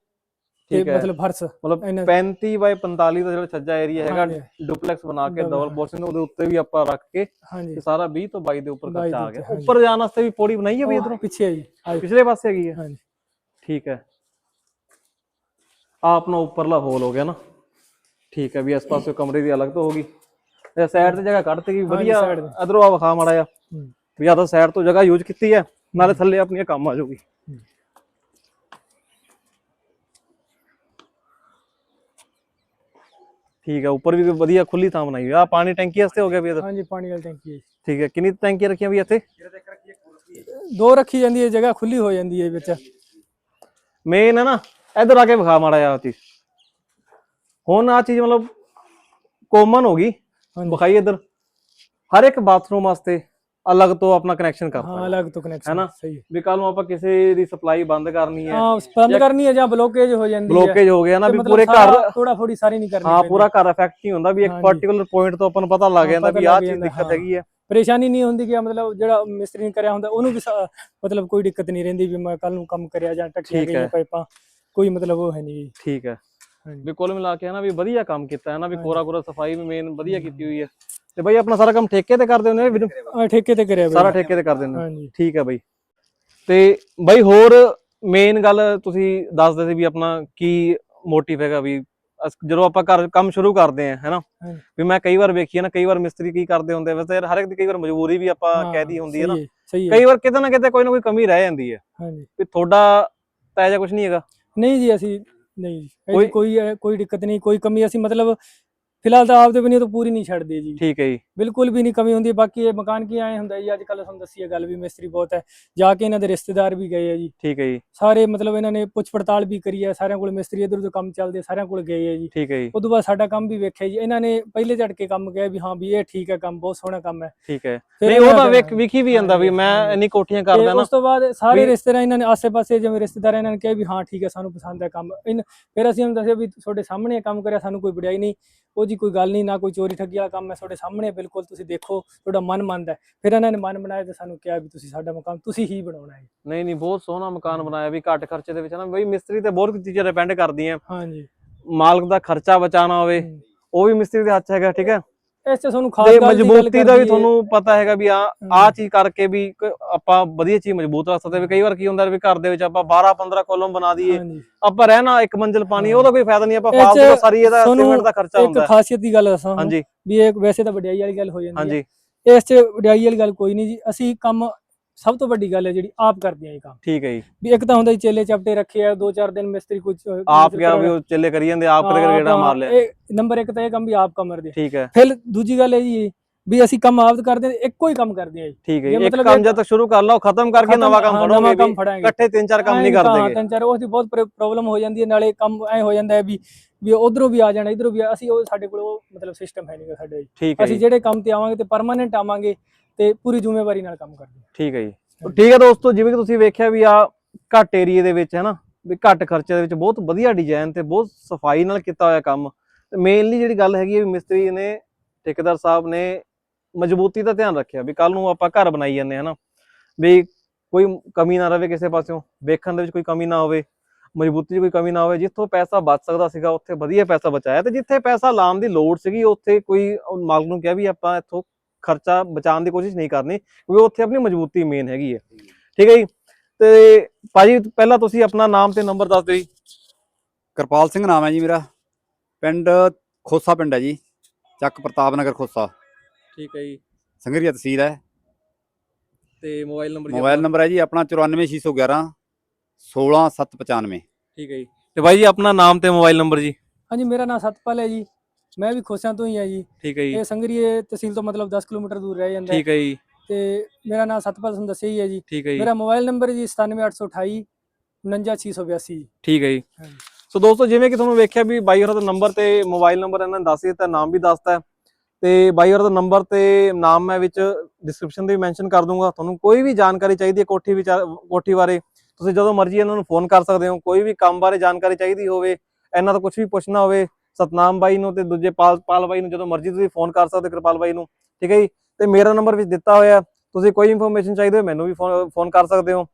ਤੇ ਠੀਕ ਹੈ। ਮਤਲਬ ਫਰਸ਼ ਮਤਲਬ ਇਹਨਾਂ- 35 ਬਾਈ 45 ਦਾ ਜਿਹੜਾ ਛੱਜਾ ਏਰੀਆ ਹੈਗਾ। ਡੁਪਲੈਕਸ ਬਣਾ ਕੇ ਡਬਲ, ਪੋਰਸ਼ਨ ਉਹਦੇ ਉੱਤੇ ਵੀ ਆਪਾਂ ਰੱਖ ਕੇ ਤੇ ਸਾਰਾ 20 ਤੋਂ 22 ਦੇ ਉੱਪਰ 22 ਖਰਚਾ ਆ ਗਿਆ। ਉੱਪਰ ਜਾਣ ਵਾਸਤੇ ਵੀ ਪੌੜੀ ਬਣਾਈ ਹੈ ਵੀ ਇਧਰੋਂ? ਪਿੱਛੇ ਹੈ ਜੀ। ਪਿਛਲੇ ਪਾਸੇ ਹੈਗੀ ਹੈ। ਹਾਂਜੀ। ਠੀਕ ਹੈ। ਆ ਆਪਣਾ ਉੱਪਰਲਾ ਹੋਲ ਹੋ ਗਿਆ ਨਾ। ਠੀਕ ਹੈ ਵੀ ਇਸ ਪਾਸੇ ਕਮਰੇ ਦੀ ਅਲੱਗ ਤੋਂ ਹੋਗੀ ਤੇ ਸਾਈਡ ਤੇ ਜਗ੍ਹਾ ਕੱਢ ਤੇ ਵੀ ਵਧੀਆ। ਇਧਰੋਂ ਆ ਵਿਖਾ ਮਾੜਾ ਆ ਹਮ। ਵੀ ਆ ਤਾਂ ਸਾਈਡ ਤੋਂ ਜਗ੍ਹਾ ਯੂਜ਼ ਕੀਤੀ ਹੈ। ਨਾਲੇ ਥੱਲੇ ਆਪਣੀਆਂ ਕੰਮ ਆ ਜਾਊਗੀ। ਠੀਕ ਹੈ ਉੱਪਰ ਵੀ ਵਧੀਆ ਖੁੱਲੀ ਥਾਂ ਬਣਾਈ ਹੋਈ ਆ। ਪਾਣੀ ਟੈਂਕੀ ਵਾਸਤੇ ਹੋ ਗਿਆ ਵੀ ਇਧਰ ਹਾਂਜੀ ਪਾਣੀ ਵਾਲੀ ਟੈਂਕੀ ਹੈ ਜੀ। ਠੀਕ ਹੈ ਕਿੰਨੀ ਟੈਂਕੀਆਂ ਰੱਖੀਆਂ ਵੀ ਇੱਥੇ? ਦੋ ਰੱਖੀ ਜਾਂਦੀ ਹੈ ਜਗ੍ਹਾ ਖੁੱਲੀ ਹੋ ਜਾਂਦੀ ਹੈ ਵਿੱਚ। ਮੇਨ ਹੈ ਨਾ ਇਧਰ ਆ ਕੇ ਵਿਖਾ ਮਾੜਾ ਜਿਹਾ ਆਹ ਚੀਜ਼। ਹੁਣ ਆ ਚੀਜ਼ ਮਤਲਬ ਕਾਮਨ ਹੋ ਗਈ। ਹਾਂਜੀ। ਵਿਖਾਈ ਇਧਰ। ਹਰ ਇੱਕ ਬਾਥਰੂਮ ਵਾਸਤੇ ਅਲੱਗ ਤੋਂ ਆਪਣਾ ਕਨੈਕਸ਼ਨ ਕਰਤਾ ਹਾਂ ਅਲੱਗ ਤੋਂ ਕਨੈਕਸ਼ਨ ਹੈਨਾ? ਸਹੀ ਹੈ ਵੀ ਕੱਲ ਨੂੰ ਆਪਾਂ ਕਿਸੇ ਦੀ ਸਪਲਾਈ ਬੰਦ ਕਰਨੀ ਹੈ ਹਾਂ ਬੰਦ ਕਰਨੀ ਹੈ ਜਾਂ ਬਲੋਕੇਜ ਹੋ ਜਾਂਦੀ ਹੈ ਬਲੋਕੇਜ ਹੋ ਗਿਆ ਨਾ ਵੀ ਪੂਰੇ ਘਰ ਥੋੜਾ ਥੋੜੀ ਸਾਰੀ ਨਹੀਂ ਕਰਨੀ ਹਾਂ। ਪੂਰਾ ਘਰ ਇਫੈਕਟ ਨਹੀਂ ਹੁੰਦਾ ਵੀ ਇੱਕ। ਪਰਟੀਕੁਲਰ ਪੁਆਇੰਟ ਤੋਂ ਆਪਾਂ ਨੂੰ ਪਤਾ ਲੱਗ ਜਾਂਦਾ ਵੀ ਆਹ ਚੀਜ਼ ਦਿੱਕਤ। ਹੈਗੀ ਹੈ ਪਰੇਸ਼ਾਨੀ ਨਹੀਂ ਹੁੰਦੀ ਕਿ ਮਤਲਬ ਜਿਹੜਾ ਮਿਸਤਰੀ ਨੇ ਕਰਿਆ ਹੁੰਦਾ ਉਹਨੂੰ ਵੀ ਮਤਲਬ ਕੋਈ ਦਿੱਕਤ ਨਹੀਂ ਰਹਿੰਦੀ ਵੀ ਮੈਂ ਕੱਲ ਨੂੰ ਕੰਮ ਕਰਿਆ ਜਾਂ ਟੱਕੀਆਂ ਗਈਆਂ। ਪਾਈਪਾਂ ਕੋਈ ਮਤਲਬ ਉਹ ਹੈ ਨਹੀਂ ਠੀਕ ਹੈ। ਵੀ ਕੁੱਲ ਮਿਲਾ ਕੇ ਹੈ ਨਾ ਵੀ ਵਧੀਆ ਕੰਮ ਕੀਤਾ ਹੈ ਨਾ ਵੀ। ਕੋਰਾ ਕੋਰਾ ਸਫ਼ਾਈ ਵੀ ਮੇਨ ਵਧੀਆ ਕੀਤੀ ਹੋਈ ਹੈ ਤੇ ਬਾਈ ਆਪਣਾ ਸਾਰਾ ਕੰਮ ਠੇਕੇ ਤੇ ਕਰਦੇ ਹੁੰਦੇ ਨੇ? ਆਹ ਠੇਕੇ ਤੇ ਕਰਿਆ ਸਾਰਾ ਠੇਕੇ ਤੇ ਕਰਦੇ ਹੁੰਦੇ ਨੇ ਹਾਂਜੀ। ਠੀਕ ਹੈ ਬਾਈ। ਤੇ ਬਾਈ ਹੋਰ ਮੇਨ ਗੱਲ ਤੁਸੀਂ ਦੱਸਦੇ ਸੀ ਵੀ ਆਪਣਾ ਕੀ ਮੋਟਿਵ ਹੈਗਾ ਵੀ ਅਸ- ਜਦੋਂ ਆਪਾਂ ਘਰ ਕੰਮ ਸ਼ੁਰੂ ਕਰਦੇ ਆ ਹੈਨਾ? ਹਾਂਜੀ। ਵੀ ਮੈਂ ਕਈ ਵਾਰ ਵੇਖੀ ਹੈ ਨਾ ਕਈ ਵਾਰ ਮਿਸਤਰੀ ਕੀ ਕਰਦੇ ਹੁੰਦੇ ਆ, ਵੈਸੇ ਯਾਰ ਹਰ ਇੱਕ ਦੀ ਕਈ ਵਾਰ ਮਜਬੂਰੀ ਵੀ ਆਪਾਂ ਹਾਂ, ਕਹਿਦੀ ਹੁੰਦੀ ਹੈ ਨਾ। ਸਹੀ ਸਹੀ ਹੈ। ਕਈ ਵਾਰ ਕਿਤੇ ਨਾ ਕਿਤੇ ਕੋਈ ਨਾ ਕੋਈ ਕਮੀ ਰਹਿ ਜਾਂਦੀ ਹੈ ਹਾਂਜੀ। ਵੀ ਤੁਹਾਡਾ ਤਾਂ ਜਾਂ ਕੁਝ ਨਹੀਂ ਹੈਗਾ। ਨਹੀਂ ਜੀ ਅਸੀਂ ਨਹੀਂ ਜੀ। ਕੋਈ- ਕੋਈ ਅਹ, ਕੋਈ ਦਿੱਕਤ ਨਹੀਂ ਕੋਈ ਕਮੀ ਅਸੀਂ ਮਤਲਬ ਫਿਲਹਾਲ ਤਾਂ ਆਪਦੇ ਬਣੀ ਤਾਂ ਪੂਰੀ ਨਹੀਂ ਛੱਡਦੇ ਜੀ। ਠੀਕ ਹੈ ਜੀ। ਬਿਲਕੁਲ ਵੀ ਨਹੀਂ ਕਮੀ ਹੁੰਦੀ ਬਾਕੀ ਇਹ ਮਕਾਨ ਕੀ ਆਏ ਹੁੰਦਾ ਜੀ ਅੱਜ ਕੱਲ ਤੁਹਾਨੂੰ ਦੱਸੀ ਹੈ ਗੱਲ ਵੀ ਮਿਸਤਰੀ ਬਹੁਤ ਹੈ ਜਾ ਕੇ ਇਹਨਾਂ ਦੇ ਰਿਸ਼ਤੇਦਾਰ ਵੀ ਗਏ ਆ ਜੀ। ਠੀਕ ਹੈ ਜੀ। ਸਾਰੇ ਮਤਲਬ ਇਹਨਾਂ ਨੇ ਪੁੱਛ ਪੜਤਾਲ ਵੀ ਕਰੀ ਹੈ ਸਾਰਿਆਂ ਕੋਲ ਮਿਸਤਰੀ ਇਧਰ ਉਧਰ ਕੰਮ ਚੱਲਦੇ ਸਾਰਿਆਂ ਕੋਲ ਗਏ ਆ ਜੀ। ਠੀਕ ਹੈ ਜੀ। ਉਦੋਂ ਬਾਅਦ ਸਾਡਾ ਕੰਮ ਵੀ ਵੇਖਿਆ ਜੀ ਇਹਨਾਂ ਨੇ ਪਹਿਲੇ ਝੜ ਕੇ ਕੰਮ ਕਿਹਾ ਵੀ ਹਾਂ ਵੀ ਇਹ ਠੀਕ ਹੈ ਕੰਮ ਬਹੁਤ ਸੋਹਣਾ ਕੰਮ ਹੈ। ਠੀਕ ਹੈ। ਨਹੀਂ ਉਹ ਤਾਂ ਵੇਖ ਵਿਖੀ ਵੀ ਜਾਂਦਾ ਵੀ ਮੈਂ। ਇੰਨੀ ਕੋਠੀਆਂ ਕਰਦਾ ਨਾ। ਉਸ ਤੋਂ ਬਾਅਦ ਸਾਰੇ ਰਿਸ਼ਤੇਦਾਰ ਇਹਨਾਂ ਨੇ ਆਸੇ-ਪਾਸੇ ਜਿਵੇਂ ਰਿਸ਼ਤੇਦਾਰ ਇਹਨਾਂ ਨੇ ਕਿਹਾ ਵੀ ਹਾਂ ਠੀਕ ਹੈ ਸਾਨੂੰ ਪਸੰਦ ਹੈ ਕੰਮ। ਫਿਰ ਅਸੀਂ ਉਹਨਾਂ ਦੱਸਿਆ ਵੀ ਤੁਹਾਡੇ ਸਾਹਮਣੇ ਕੰਮ ਕਰਿਆ ਸਾਨੂੰ ਕੋਈ ਵਡਿਆਈ ਨਹੀਂ। ਉਹ ਜੀ ਕੋਈ ਗੱਲ ਨਹੀਂ ਨਾ ਕੋਈ ਚੋਰੀ ਠੱਗੀ ਵਾਲਾ ਕੰਮ ਹੈ ਤੁਹਾਡੇ ਸਾਹਮਣੇ ਬਿਲਕੁਲ ਤੁਸੀਂ ਦੇਖੋ ਤੁਹਾਡਾ ਮਨ ਮੰਨਦਾ। ਫਿਰ ਇਹਨਾਂ ਨੇ ਮਨ ਬਣਾਇਆ ਤੇ ਸਾਨੂੰ ਕਿਹਾ ਵੀ ਤੁਸੀਂ ਸਾਡਾ ਮਕਾਨ ਤੁਸੀਂ ਹੀ ਬਣਾਉਣਾ ਹੈ ਨਹੀਂ ਨਹੀਂ ਬਹੁਤ ਸੋਹਣਾ ਮਕਾਨ ਬਣਾਇਆ ਵੀ ਘੱਟ ਖਰਚੇ ਦੇ ਵਿੱਚ ਨਾ ਬਈ ਮਿਸਤਰੀ ਤੇ ਬਹੁਤ ਚੀਜ਼ਾਂ ਡਿਪੈਂਡ ਕਰਦੀਆਂ ਹਾਂਜੀ ਮਾਲਕ ਦਾ ਖਰਚਾ ਬਚਾਉਣਾ ਹੋਵੇ। ਉਹ ਵੀ ਮਿਸਤਰੀ ਦੇ ਹੱਥ ਹੈਗਾ ਠੀਕ ਹੈ ਇਸ ਚ ਤੁਹਾਨੂੰ ਖਾਸ ਤੇ ਗੱਲ ਦੀ ਗੱਲ ਮਜ਼ਬੂਤੀ ਦਾ ਵੀ ਹੈ- ਤੁਹਾਨੂੰ ਪਤਾ ਹੈਗਾ ਵੀ ਆ ਆ। ਚੀਜ਼ ਕਰਕੇ ਵੀ ਕ- ਆਪਾਂ ਵਧੀਆ ਚੀਜ਼ ਮਜ਼ਬੂਤ ਰੱਖ ਸਕਦੇ ਵੀ ਕਈ ਵਾਰ ਕੀ ਹੁੰਦਾ ਵੀ ਘਰ ਦੇ ਵਿੱਚ ਆਪਾਂ 12 15 ਕਾਲਮ ਬਣਾ ਦਈਏ ਹਾਂਜੀ ਆਪਾਂ ਰਹਿਣਾ ਇੱਕ ਮੰਜ਼ਿਲ ਪਾਣੀ। ਉਹਦਾ ਕੋਈ ਫਾਇਦਾ ਨਹੀਂ ਆਪਾਂ ਇਹ 'ਚ ਫਾਲਤੂ ਦਾ ਸਾਰੀ ਇਹਦਾ ਤੁਹਾਨੂੰ ਸੀਮੈਂਟ ਦਾ ਖਰਚਾ ਇੱਕ ਹੁੰਦਾ ਹੈ। ਖਾਸੀਅਤ ਦੀ ਗੱਲ ਦੱਸਾਂ ਹਾਂਜੀ ਵੀ ਇਹ ਵੈਸੇ ਤਾਂ ਵਡਿਆਈ ਵਾਲੀ ਗੱਲ ਹੋ ਜਾਂਦੀ ਹੈ ਹਾਂਜੀ ਇਸ ਚ ਵਡਿਆਈ ਵਾਲੀ ਗੱਲ ਕੋਈ ਨਹੀਂ ਜੀ ਅਸੀਂ ਕੰਮ ਸਭ ਤੋਂ ਵੱਡੀ ਗੱਲ ਹੈ ਜਿਹੜੀ ਆਪ ਕਰਦੇ ਹਾਂ ਇਹ ਕੰਮ। ਠੀਕ ਹੈ ਜੀ। ਵੀ ਇੱਕ ਤਾਂ ਹੁੰਦਾ ਜੀ ਚੇਲੇ ਚਪਟੇ ਰੱਖੇ ਆ ਦੋ ਚਾਰ ਦਿਨ ਮਿਸਤਰੀ ਕੁਝ ਆਪ ਗਿਆ ਵੀ ਉਹ ਚੱਲੇ ਕਰੀ ਜਾਂਦੇ ਆਪ ਕਰੇ ਕਰੇ ਗੇੜਾ ਮਾਰ ਲਿਆ। ਇਹ ਨੰਬਰ ਇੱਕ ਤਾਂ ਇਹ ਕੰਮ ਵੀ ਆਪ ਕਮਰ ਦੇ ਠੀਕ ਹੈ। ਫਿਰ ਦੂਜੀ ਗੱਲ ਹੈ ਜੀ ਵੀ ਅਸੀਂ ਕੰਮ ਆਪ ਕਰਦੇ ਹਾਂ ਇੱਕੋ ਹੀ ਕੰਮ ਕਰਦੇ ਹਾਂ ਜੀ। ਠੀਕ ਹੈ। ਇੱਕ ਮਤਲਬ ਕੰਮ ਜਦ ਤੱਕ ਸ਼ੁਰੂ ਕਰ ਲਓ ਖਤਮ ਕਰਕੇ ਨਵਾਂ ਕੰਮ ਫੜੋਗੇ ਇਕੱਠੇ ਤਿੰਨ ਚਾਰ ਕੰਮ ਨਹੀਂ ਕਰਦੇਗੇ ਤਿੰਨ ਚਾਰ ਉਸ ਦੀ ਬਹੁਤ ਪ੍ਰੋਬਲਮ ਹੋ ਜਾਂਦੀ ਹੈ ਨਾਲੇ ਕੰਮ ਐ ਹੋ ਜਾਂਦਾ ਹੈ ਵੀ ਵੀ ਉਧਰੋਂ ਵੀ ਆ ਜਾਣਾ ਇਧਰੋਂ ਵੀ ਅਸੀਂ ਉਹ ਸਾਡੇ ਕੋਲ ਉਹ ਮਤਲਬ ਸਿਸਟਮ ਹੈ ਨਹੀਂਗਾ ਸਾਡੇ ਅਸੀਂ ਜਿਹੜੇ ਕੰਮ ਤੇ ਆਵਾਂਗੇ ਤੇ ਪਰਮਾਨੈਂਟ ਆਵਾਂਗੇ ਤੇ ਪੂਰੀ ਜ਼ਿੰਮੇਵਾਰੀ ਨਾਲ ਕੰਮ ਕਰਦੇ ਠੀਕ ਹੈ ਜੀ। ਠੀਕ ਹੈ ਦੋਸਤੋ, ਜਿਵੇਂ ਕਿ ਤੁਸੀਂ ਵੇਖਿਆ ਵੀ ਆ ਘੱਟ ਏਰੀਏ ਦੇ ਵਿੱਚ ਹੈ ਨਾ, ਵੀ ਘੱਟ ਖਰਚੇ ਦੇ ਵਿੱਚ ਬਹੁਤ ਵਧੀਆ ਡਿਜ਼ਾਈਨ ਤੇ ਬਹੁਤ ਸਫ਼ਾਈ ਨਾਲ ਕੀਤਾ ਹੋਇਆ ਕੰਮ। ਤੇ ਮੇਨਲੀ ਜਿਹੜੀ ਗੱਲ ਹੈਗੀ ਹੈ ਵੀ ਮਿਸਤਰੀ ਨੇ, ਠੇਕੇਦਾਰ ਸਾਹਿਬ ਨੇ ਮਜ਼ਬੂਤੀ ਦਾ ਧਿਆਨ ਰੱਖਿਆ ਵੀ ਕੱਲ ਨੂੰ ਆਪਾਂ ਘਰ ਬਣਾਈ ਜਾਂਦੇ ਹਾਂ ਵੀ ਕੋਈ ਕਮੀ ਨਾ ਰਵੇ ਕਿਸੇ ਪਾਸਿਓਂ, ਵੇਖਣ ਦੇ ਵਿੱਚ ਕੋਈ ਕਮੀ ਨਾ ਹੋਵੇ, ਮਜ਼ਬੂਤੀ 'ਚ ਕੋਈ ਕਮੀ ਨਾ ਹੋਵੇ, ਜਿੱਥੋਂ ਪੈਸਾ ਬਚ ਸਕਦਾ ਸੀਗਾ, ਉੱਥੇ ਵਧੀਆ ਪੈਸਾ ਬਚਾਇਆ। ਤੇ ਜਿੱਥੇ ਪੈਸਾ ਲਾਉਣ ਦੀ ਲੋੜ ਸੀਗੀ, ਉੱਥੇ ਕੋਈ ਮਾਲਕ ਨੂੰ ਕਿਹਾ ਵੀ ਆਪਾਂ ਇੱਥੋਂ ਖਰਚਾ ਬਚਾਉਣ ਦੀ ਕੋਸ਼ਿਸ਼ ਨਹੀਂ ਕਰਨੀ ਕਿਉਂਕਿ ਉੱਥੇ ਆਪਣੀ ਮਜ਼ਬੂਤੀ ਮੇਨ ਹੈਗੀ ਹੈ। ਠੀਕ ਹੈ। ਜੀ? ਤੇ ਭਾਜੀ ਪਹਿਲਾਂ ਤੁਸੀਂ ਆਪਣਾ ਨਾਮ ਤੇ ਨੰਬਰ ਦੱਸ ਦਿਓ ਜੀ। ਕਿਰਪਾਲ ਸਿੰਘ ਨਾਮ ਹੈ ਜੀ ਮੇਰਾ। ਪਿੰਡ ਖੋਸਾ ਪਿੰਡ ਹੈ ਜੀ। ਚੱਕ ਪ੍ਰਤਾਪ ਨਗਰ ਖੋਸਾ। ਠੀਕ ਹੈ ਜੀ। ਸੰਗਰੀਆ ਤਹਿਸੀਲ ਹੈ। ਤੇ ਮੋਬਾਈਲ ਨੰਬਰ ਮੋਬਾਈਲ ਨੰਬਰ ਹੈ ਜੀ ਆਪਣਾ 94611 16795 ਠੀਕ ਹੈ ਜੀ। ਤੇ ਭਾਈ ਜੀ ਆਪਣਾ ਨਾਮ ਤੇ ਮੋਬਾਈਲ ਨੰਬਰ ਜੀ। ਹਾਂਜੀ ਮੇਰਾ ਨਾਮ ਸਤਪਾਲ ਹੈ ਜੀ। ਮੈਂ ਵੀ ਖੋਸਿਆਂ ਤੋਂ ਹੀ ਆ ਜੀ। ਠੀਕ ਹੈ ਜੀ। ਇਹ ਸੰਗਰੀਏ ਤਹਿਸੀਲ ਤੋਂ ਮਤਲਬ 10 ਕਿਲੋਮੀਟਰ ਦੂਰ ਰਹਿ ਜਾਂਦਾ। ਠੀਕ ਹੈ ਜੀ। ਤੇ ਮੇਰਾ ਨਾਮ ਸਤਪਾਲ ਤੁਹਾਨੂੰ ਦੱਸਿਆ ਹੀ ਹੈ ਜੀ। ਠੀਕ ਹੈ ਜੀ। ਮੇਰਾ ਮੋਬਾਈਲ ਨੰਬਰ ਜੀ 97828 49682 ਠੀਕ ਹੈ ਜੀ। ਸੋ ਦੋਸਤੋ ਜਿਵੇਂ ਕਿ ਤੁਹਾਨੂੰ ਵੇਖਿਆ ਵੀ ਬਾਈ ਹੋਰਾਂ ਦਾ ਨੰਬਰ ਤੇ ਮੋਬਾਈਲ ਨੰਬਰ ਇਹਨਾਂ ਨੇ ਦੱਸ ਦਿੱਤਾ ਨਾਮ ਵੀ ਦੱਸਤਾ। ਤੇ ਬਾਈ ਹੋਰਾਂ ਦਾ ਨੰਬਰ ਤੇ ਨਾਮ ਮੈਂ ਵਿੱਚ ਡਿਸਕ੍ਰਿਪਸ਼ਨ ਦੇ ਵੀ ਮੈਂਸ਼ਨ ਕਰ ਦੂੰਗਾ। ਤੁਹਾਨੂੰ ਕੋਈ ਵੀ ਜਾਣਕਾਰੀ ਚਾਹੀਦੀ ਹੈ ਕੋਠੀ ਵਿੱਚ ਕੋਠੀ ਬਾਰੇ ਤੁਸੀਂ ਜਦੋਂ ਮਰਜ਼ੀ ਇਹਨਾਂ ਨੂੰ ਫੋਨ ਕਰ ਸਕਦੇ ਹੋ। ਕੋਈ ਵੀ ਕੰਮ ਬਾਰੇ ਜਾਣਕਾਰੀ ਚਾਹੀਦੀ ਹੋਵੇ ਇਹਨਾਂ ਤੋਂ ਕੁਝ ਵੀ ਪੁੱਛਣਾ ਹੋਵੇ ਸਤਨਾਮ ਬਾਈ ਨੂੰ ਤੇ ਦੂਜੇ ਪਾਲ ਪਾਲ ਬਾਈ ਨੂੰ ਜਦੋਂ ਮਰਜ਼ੀ ਤੁਸੀਂ ਫੋਨ ਕਰ ਸਕਦੇ ਹੋ ਕਿਰਪਾਲ ਬਾਈ ਨੂੰ, ਠੀਕ ਹੈ ਜੀ? ਤੇ ਮੇਰਾ ਨੰਬਰ ਵਿੱਚ ਦਿੱਤਾ ਹੋਇਆ, ਤੁਸੀਂ ਕੋਈ ਇਨਫੋਰਮੇਸ਼ਨ ਚਾਹੀਦੀ ਹੋਵੇ ਮੈਨੂੰ ਵੀ ਫੋਨ ਕਰ ਸਕਦੇ ਹੋ।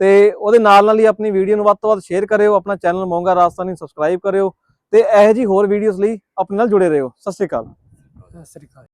ਤੇ ਉਹਦੇ ਨਾਲ ਨਾਲ ਹੀ ਆਪਣੀ ਵੀਡੀਓ ਨੂੰ ਵੱਧ ਤੋਂ ਵੱਧ ਸ਼ੇਅਰ ਕਰਿਓ, ਆਪਣਾ ਚੈਨਲ ਮੋਂਗਾ ਰਾਜਸਥਾਨੀ ਸਬਸਕ੍ਰਾਈਬ ਕਰਿਓ ਤੇ ਇਹੋ ਜੀ ਹੋਰ ਵੀਡੀਓਜ਼ ਲਈ ਆਪਣੇ ਨਾਲ ਜੁੜੇ ਰਹੋ। ਸਤਿ ਸ਼੍ਰੀ ਅਕਾਲ। ਸਤਿ ਸ੍ਰੀ ਅਕਾਲ।